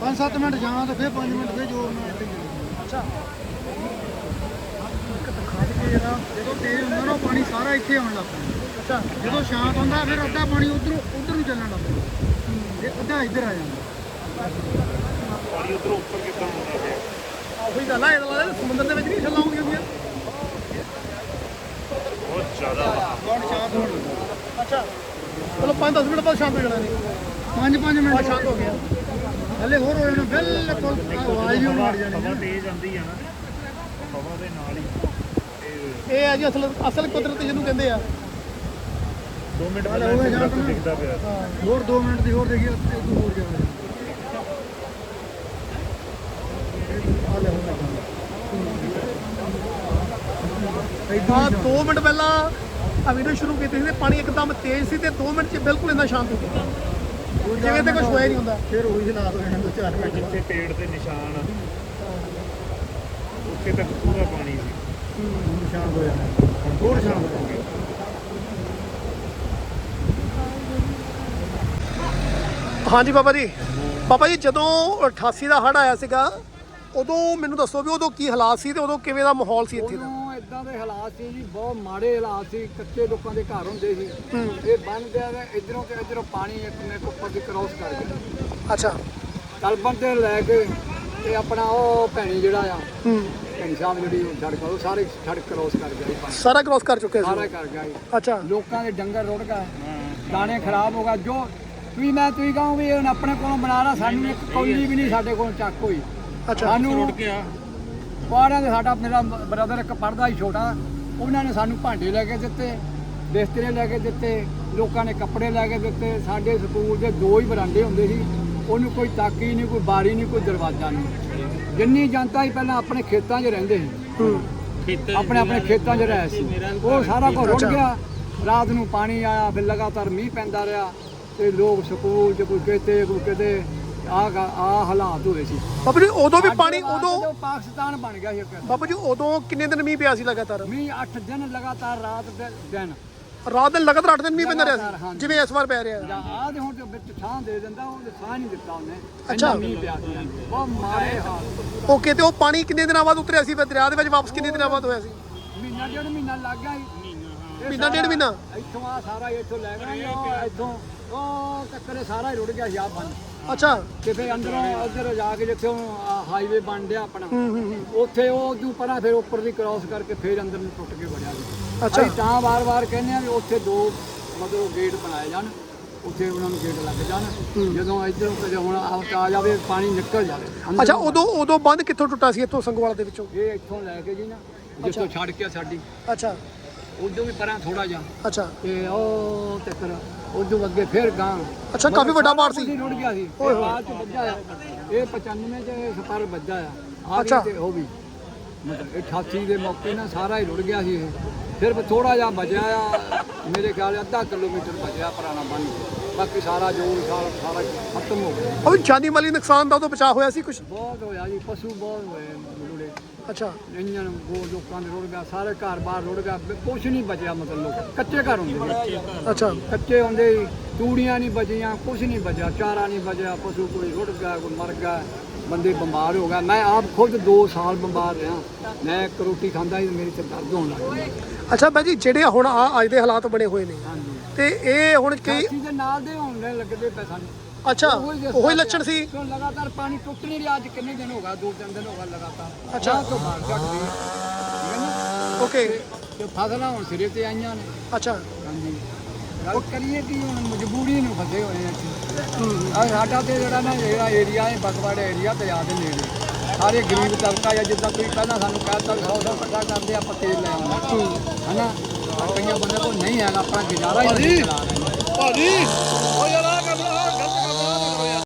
5-7 ਮਿੰਟ ਸ਼ਾਂਤ ਫੇਰ 5 ਮਿੰਟ ਫੇਰ ਜ਼ੋਰ ਨਾਲ ਡਿੱਗੇ ਅੱਛਾ। ਜਦੋਂ ਤੇਜ਼ ਹੁੰਦਾ ਨਾ ਪਾਣੀ ਸਾਰਾ ਇੱਥੇ ਆਉਣ ਲੱਗ ਪੈਂਦਾ। ਜਦੋਂ ਸ਼ਾਂਤ ਹੁੰਦਾ ਫਿਰ ਅੱਧਾ ਪਾਣੀ ਉਧਰੋਂ ਉਧਰ ਨੂੰ ਚੱਲਣ ਲੱਗ ਪੈਂਦਾ ਤੇ ਅੱਧਾ ਇੱਧਰ ਆ ਜਾਂਦਾ। ਪਾਣੀ ਉਧਰੋਂ ਉੱਪਰ ਕਿੱਦਾਂ ਆਉਂਦਾ ਪਿਆ ਆਹ ਉਹੀ ਗੱਲ ਆ ਇਹ ਲੱਗਦਾ ਸਮੁੰਦਰ ਦੇ ਵਿੱਚ ਨਹੀਂ ਛੱਲਾਂ ਆਉਂਦੀਆਂ ਹੁੰਦੀਆਂ। ਬਹੁਤ ਜ਼ਿਆਦਾ। ਹੁਣ ਸ਼ਾਂਤ ਹੋਣ ਲੱਗਾ ਅੱਛਾ ਚਲੋ 5-10 ਮਿੰਟ ਬਾਅਦ ਸ਼ਾਂਤ ਹੋ ਜਾਣਾ ਨਹੀਂ 5-5 ਆ ਮਿੰਟ। ਸ਼ਾਂਤ ਹੋ ਗਿਆ। ਹਲੇ ਹੋਰ ਹੋ ਜਾਣਾ ਬਿਲਕੁਲ ਆਵਾਜ਼ ਵੀ ਮਾਰ ਜਾਣੀ ਹਵਾ ਤੇਜ਼ ਆਂਦੀ ਆ ਨਾ। ਹਵਾ ਦੇ ਨਾਲ ਹੀ। ਤੇ ਇਹ ਆ ਜੀ ਅਸਲ ਅਸਲ ਕੁਦਰਤ ਜਿਹਨੂੰ ਕਹਿੰਦੇ ਆ। 2 ਮਿੰਟ ਹਲੇ ਪਹਿਲਾਂ ਹੋ ਗਿਆ ਜਿਹੜਾ ਸ਼ਾਂਤ ਨਾ। ਦਿਖਦਾ ਪਿਆ। ਹੋਰ 2 ਮਿੰਟ ਦੀ ਹੋਰ ਦੇਖੀ ਉੱਤੇ ਤੂੰ ਹੋਰ ਜਾਣਾ। ਹਲੇ ਹੋ ਗਿਆ ਹਾਂ 2 ਮਿੰਟ ਪਹਿਲਾਂ ਆ ਵੀਡੀਓ ਸ਼ੁਰੂ ਕੀਤੀ ਸੀ ਤੇ ਪਾਣੀ ਇੱਕਦਮ ਤੇਜ਼ ਸੀ ਤੇ 2 ਮਿੰਟ 'ਚ ਬਿਲਕੁਲ ਇੰਨਾ ਸ਼ਾਂਤ ਹੋ ਗਿਆ। ਜਿਵੇਂ ਤੇ ਕੁਝ ਹੋਇਆ ਨਹੀਂ ਹੁੰਦਾ। ਫਿਰ ਉਹੀ ਹਾਲਾਤ ਹੋ ਜਾਣੇ ਦੋ ਚਾਰ ਮਿੰਟ ਜਿੱਥੇ ਪੇੜ ਦੇ ਨਿਸ਼ਾਨ ਆ ਉੱਥੇ ਤੱਕ ਪੂਰਾ ਪਾਣੀ ਸੀ। ਸ਼ਾਂਤ ਹੋ ਜਾਣਾ ਹੋਰ ਸ਼ਾਂਤ ਹੋ ਗਿਆ ਹਾਂਜੀ ਬਾਬਾ ਜੀ। ਬਾਬਾ ਜੀ ਜਦੋਂ 88 ਦਾ ਹੜ੍ਹ ਆਇਆ ਸੀਗਾ ਉਦੋਂ ਮੈਨੂੰ ਦੱਸੋ ਵੀ ਉਦੋਂ ਕੀ ਹਾਲਾਤ ਸੀ ਤੇ ਉਦੋਂ ਕਿਵੇਂ ਦਾ ਮਾਹੌਲ ਸੀ ਇੱਥੇ ਦਾ? ਉਦੋਂ ਇਦਾਂ ਦੇ ਹਾਲਾਤ ਸੀ ਜੀ ਬਹੁਤ ਮਾੜੇ ਹਾਲਾਤ ਸੀ ਕੱਚੇ ਲੋਕਾਂ ਦੇ ਘਰ ਹੁੰਦੇ ਸੀ। ਇਹ ਬੰਨ ਗਿਆ ਤੇ ਇਧਰੋਂ ਤੇ ਇਧਰੋਂ ਪਾਣੀ ਇੱਕ ਮਿੰਟ ਉੱਪਰ ਦੀ ਕ੍ਰੋਸ ਕਰ ਗਿਆ। ਅੱਛਾ। ਤਲਬਨ ਤੇ ਲੈ ਕੇ ਤੇ ਆਪਣਾ ਉਹ ਭੈਣੀ ਜਿਹੜਾ ਆ ਭੈਣੀ ਸਾਹਿਬ ਜਿਹੜੀ ਸੜਕ ਉਹ ਸਾਰੇ ਸੜਕ ਕ੍ਰੋਸ ਕਰ ਗਿਆ ਪਾਣੀ। ਸਾਰਾ ਕ੍ਰੋਸ ਕਰ ਚੁੱਕੇ ਸਾਰਾ ਕਰ ਗਿਆ ਅੱਛਾ। ਲੋਕਾਂ ਦੇ ਡੰਗਰ ਰੁੜ ਗਏ। ਦਾਣੇ ਖਰਾਬ ਹੋ ਗਏ। ਜੋ ਤੁਸੀਂ ਮੈਂ ਤੁਸੀਂ ਕਹੋ ਵੀ ਹੁਣ ਆਪਣੇ ਕੋਲੋਂ ਬਣਾ ਲਾ ਸਾਨੂੰ ਇੱਕ ਕੌਲੀ ਵੀ ਨਹੀਂ ਸਾਡੇ ਕੋਲ ਚੱਕ ਹੋਈ ਅੱਛਾ ਸਾਨੂੰ ਰੁੜ ਗਿਆ ਪਾੜਿਆਂ ਦੇ ਸਾਡਾ ਮੇਰਾ ਬ੍ਰਦਰ ਇੱਕ ਪੜਦਾ ਸੀ ਛੋਟਾ ਉਹਨਾਂ ਨੇ ਸਾਨੂੰ ਭਾਂਡੇ ਲੈ ਕੇ ਦਿੱਤੇ ਬਿਸਤਰੇ ਲੈ ਕੇ ਦਿੱਤੇ ਲੋਕਾਂ ਨੇ ਕੱਪੜੇ ਲੈ ਕੇ ਦਿੱਤੇ ਸਾਡੇ ਸਕੂਲ ਦੇ ਦੋ ਹੀ ਬਰਾਂਡੇ ਹੁੰਦੇ ਸੀ ਉਹਨੂੰ ਕੋਈ ਤਾਕੀ ਨਹੀਂ ਕੋਈ ਬਾਰੀ ਨਹੀਂ ਕੋਈ ਦਰਵਾਜ਼ਾ ਨਹੀਂ। ਜਿੰਨੀ ਜਨਤਾ ਹੀ ਪਹਿਲਾਂ ਆਪਣੇ ਖੇਤਾਂ 'ਚ ਰਹਿੰਦੇ ਸੀ। ਆਪਣੇ ਆਪਣੇ ਖੇਤਾਂ 'ਚ ਰਹੇ ਸੀ। ਉਹ ਸਾਰਾ ਕੁਝ ਰੁੜ ਗਿਆ। ਰਾਤ ਨੂੰ ਪਾਣੀ ਆਇਆ ਫਿਰ ਲਗਾਤਾਰ ਮੀਂਹ ਪੈਂਦਾ ਰਿਹਾ। ਤੇ ਲੋਕ ਸਕੂਲ 'ਚ ਕੋਈ ਕਿਤੇ ਕੋਈ ਕਿਤੇ ਆ ਆ ਹਾਲਾਤ ਹੋਏ ਸੀ। ਬਾਬੂ ਜੀ ਉਦੋਂ ਵੀ ਪਾਣੀ ਉਦੋਂ ਜਦੋਂ ਪਾਕਿਸਤਾਨ ਬਣ ਗਿਆ ਸੀ ਇੱਕ। ਬਾਬੂ ਜੀ ਉਦੋਂ ਕਿੰਨੇ ਦਿਨ ਮੀਂਹ ਪਿਆ ਸੀ ਲਗਾਤਾਰ? ਮੀਂਹ 8 ਦਿਨ ਲਗਾਤਾਰ ਰਾਤ ਦੇ ਦਿਨ। ਰਾਤ ਦਿਨ ਲਗਾਤਾਰ 8 ਦਿਨ ਮੀਂਹ ਪੈਂਦਾ ਰਿਹਾ ਲਗਾਤਾਰ, ਸੀ ਹਾਂਜੀ। ਜਿਵੇਂ ਇਸ ਵਾਰ ਪੈ ਰਿਹਾ। ਜਾਂ ਆਹ ਦੇ ਹੁਣ ਤੇ ਵਿੱਚ ਛਾਂ ਦੇ ਦਿੰਦਾ ਉਹ ਛਾਂ ਨਹੀਂ ਦਿੱਤਾ ਉਹਨੇ। ਅੱਛਾ। ਇੰਨਾ ਮੀਂਹ ਪਿਆ ਸੀ। ਬਹੁਤ ਮਾਰੇ ਹਾਲ। ਓਕੇ ਤੇ ਉਹ ਪਾਣੀ ਕਿੰਨੇ ਦਿਨਾਂ ਬਾਅਦ ਉਤਰਿਆ ਸੀ? ਫਿਰ ਦਰਿਆ ਦੇ ਵਿੱਚ ਵਾਪਸ ਕਿੰਨੇ ਦਿਨਾਂ ਬਾਅਦ ਹੋਇਆ ਸੀ? ਮਹੀਨਾ ਡੇਢ ਮਹੀਨਾ ਲੱਗ ਗਿਆ ਸੀ। ਮਹੀਨਾ, ਡੇਢ ਮਹੀਨਾ? ਇੱਥੋਂ ਆ ਸਾਰਾ ਇੱਥੋਂ ਲੈ ਗਏ ਉਹ ਇੱਥੋਂ ਉਹ ਟੱਕਰੇ ਸਾਰਾ ਹੀ ਰੁੜ ਗਿਆ ਸੀ ਆ ਬੰਨ ਅੱਛਾ। ਤੇ ਫਿਰ ਅੰਦਰੋਂ ਉੱਧਰ ਜਾ ਕੇ ਜਿੱਥੇ ਹਾਈਵੇ ਬਣ ਡਿਆ ਆਪਣਾ ਉੱਥੇ ਉਹ ਤੋਂ ਪਰਾਂ ਫਿਰ ਉੱਪਰ ਦੀ ਕ੍ਰਾਸ ਕਰਕੇ ਫਿਰ ਅੰਦਰ ਨੂੰ ਟੁੱਟ ਕੇ ਵੜਿਆ ਸੀ ਅੱਛਾ। ਅਸੀਂ ਤਾਂ ਵਾਰ-ਵਾਰ ਕਹਿੰਦੇ ਆ ਵੀ ਉੱਥੇ ਦੋ ਮਤਲਬ ਗੇਟ ਬਣਾਏ ਜਾਣ ਉੱਥੇ ਉਹਨਾਂ ਨੂੰ ਗੇਟ ਲੱਗ ਜਾਣ ਜਦੋਂ ਇੱਧਰੋਂ ਕਦੇ ਹੁਣ ਆ ਆ ਜਾਵੇ ਪਾਣੀ ਨਿਕਲ ਜਾਵੇ ਅੰਦਰ ਅੱਛਾ ਨੂੰ ਉਦੋਂ ਉਦੋਂ ਬੰਦ ਕਿੱਥੋਂ ਟੁੱਟਾ ਸੀ ਇੱਥੋਂ ਸੰਗਵਾਲ ਦੇ ਵਿੱਚੋਂ? ਇਹ ਇੱਥੋਂ ਲੈ ਕੇ ਜੀ ਨਾ ਜਿੱਥੋਂ ਛੱਡ ਕੇ ਸਾਡੀ। ਅੱਛਾ। ਉਦੋਂ ਵੀ ਪਰਾਂ ਥੋੜਾ ਜਿਹਾ। ਅੱਛਾ। ਤੇ ਉਹ ਤੱਕਰ ਉਦੋਂ ਅੱਗੇ ਫਿਰ ਗਾਂ ਅੱਛਾ, ਕਾਫੀ ਵੱਡਾ ਪਾੜ ਸੀ। ਰੁੜ ਗਿਆ ਸੀ। ਇਹ ਬਾਅਦ ਚ ਵੱਜਾ ਆ। ਇਹ 95 ਚ ਸਪਰ ਵੱਜਾ ਆ। ਆ। ਵੀ ਤੇ ਉਹ ਵੀ। ਮਤਲਬ ਇਹ 88 ਦੇ ਮੌਕੇ ਨਾਲ ਸਾਰਾ ਹੀ ਰੁੜ ਗਿਆ ਸੀ ਇਹ। ਫਿਰ ਥੋੜਾ ਜਿਹਾ ਬਚਿਆ ਆ। ਮੇਰੇ ਖਿਆਲ ਅੱਧਾ ਕਿਲੋਮੀਟਰ ਬਚਿਆ ਪੁਰਾਣਾ ਬੰਨ ਬਾਕੀ ਸਾਰਾ ਜੋ ਸਾਰਾ ਸਾਰਾ ਖਤਮ ਹੋ ਗਿਆ। ਉਹ ਜਾਨੀ ਮਾਲੀ ਨੁਕਸਾਨ ਦਾ ਉਦੋਂ ਬਚਾਅ ਹੋਇਆ ਸੀ ਕੁਝ ਬਹੁਤ ਹੋਇਆ ਜੀ ਪਸ਼ੂ ਬਹੁਤ ਹੋਏ ਰੁੜੇ ਅੱਛਾ। ਇੰਜਣ ਗੋ ਲੋਕਾਂ ਦੇ ਰੁੜ ਗਿਆ ਸਾਰੇ ਘਰ ਬਾਹਰ ਰੁੜ ਗਿਆ ਕੁਝ ਨਹੀਂ ਬਚਿਆ ਮਤਲਬ ਲੋਕ ਕੱਚੇ ਘਰ ਹੁੰਦੇ ਸੀ ਅੱਛਾ। ਕੱਚੇ ਹੁੰਦੇ ਸੀ, ਤੂੜੀਆਂ ਨਹੀਂ ਬਚੀਆਂ ਕੁਝ ਨਹੀਂ ਬਚਿਆ ਚਾਰਾ ਨਹੀਂ ਬਚਿਆ ਪਸ਼ੂ ਕੋਈ ਰੁੜ ਗਿਆ ਕੋਈ ਮਰ ਗਿਆ ਬੰਦੇ ਬਿਮਾਰ ਹੋ ਗਿਆ। ਮੈਂ ਆਪ ਖੁਦ 2 ਸਾਲ ਬਿਮਾਰ ਰਿਹਾ। ਮੈਂ ਇੱਕ ਰੋਟੀ ਖਾਂਦਾ ਸੀ ਮੇਰੀ ਤੇ ਦਰਦ ਹੋਣ ਲੱਗ ਗਿਆ। ਅੱਛਾ ਬਾਈ ਜੀ ਜਿਹੜੇ ਹੁਣ ਆ ਅੱਜ ਦੇ ਹਾਲਾਤ ਬਣੇ ਹੋਏ ਨੇ ਹਾਂਜੀ। ਤੇ ਇਹ ਹੁਣ ਕਈ ਦੇ ਨਾਲ ਦੇ ਹੋਣ ਲੱਗਦੇ ਪਏ ਸਾਨੂੰ ਅੱਛਾ ਉਹੀ ਲੱਛਣ ਸੀ? ਕਿਉਂ ਲਗਾਤਾਰ ਪਾਣੀ ਟੁੱਟ ਨਹੀਂ ਰਿਹਾ? ਅੱਜ ਕਿੰਨੇ ਦਿਨ ਹੋ ਗਿਆ ਦੋ ਤਿੰਨ ਦਿਨ ਹੋ ਗਿਆ ਲਗਾਤਾਰ। ਅੱਛਾ। ਜਾਂ ਤੋਂ ਬਾਹਰ ਘਟ ਗਈ। ਠੀਕ ਹੈ ਨਾ? ਓਕੇ। ਤੇ ਫਸਲਾਂ ਹੁਣ ਸਿਰੇ ਤੇ ਆਈਆਂ ਨੇ। ਅੱਛਾ। ਹਾਂਜੀ। ਗੱਲ ਕਰੀਏ ਕਿ ਹੁਣ ਮਜਬੂਰੀ ਨੂੰ ਫਸੇ ਹੋਏ ਆ ਆ ਸਾਡਾ ਤੇ ਜਿਹੜਾ ਨਾ ਜਿਹੜਾ ਏਰੀਆ ਹੈ ਬਗਵਾੜਾ ਏਰੀਆ ਤੇ ਆ ਦੇ ਨੇੜੇ। ਸਾਰੇ ਗਰੀਬ ਤਬਕਾ ਆ ਜਿੱਦਾਂ ਤੁਸੀਂ ਪਹਿਲਾਂ ਸਾਨੂੰ ਕਹਿਤਾ ਸੌ ਸੌ ਇਕੱਠਾ ਕਰਦੇ ਆ ਆਪਾਂ ਤੇਲ ਲੈ ਆਉਂਦੇ। ਹਨਾ? ਕਈਆਂ ਬੰਦੇ ਕੋਲ ਨਹੀਂ ਹੈਗਾ ਆਪਣਾ ਗੁਜ਼ਾਰਾ ਹੀ ਨਹੀਂ ਚਲਾ ਰਹੇ। ਨੇ ਭਾਜੀ ਉਹ ਯਾਰ ਆ ਗੱਲ ਆ ਗਲਤ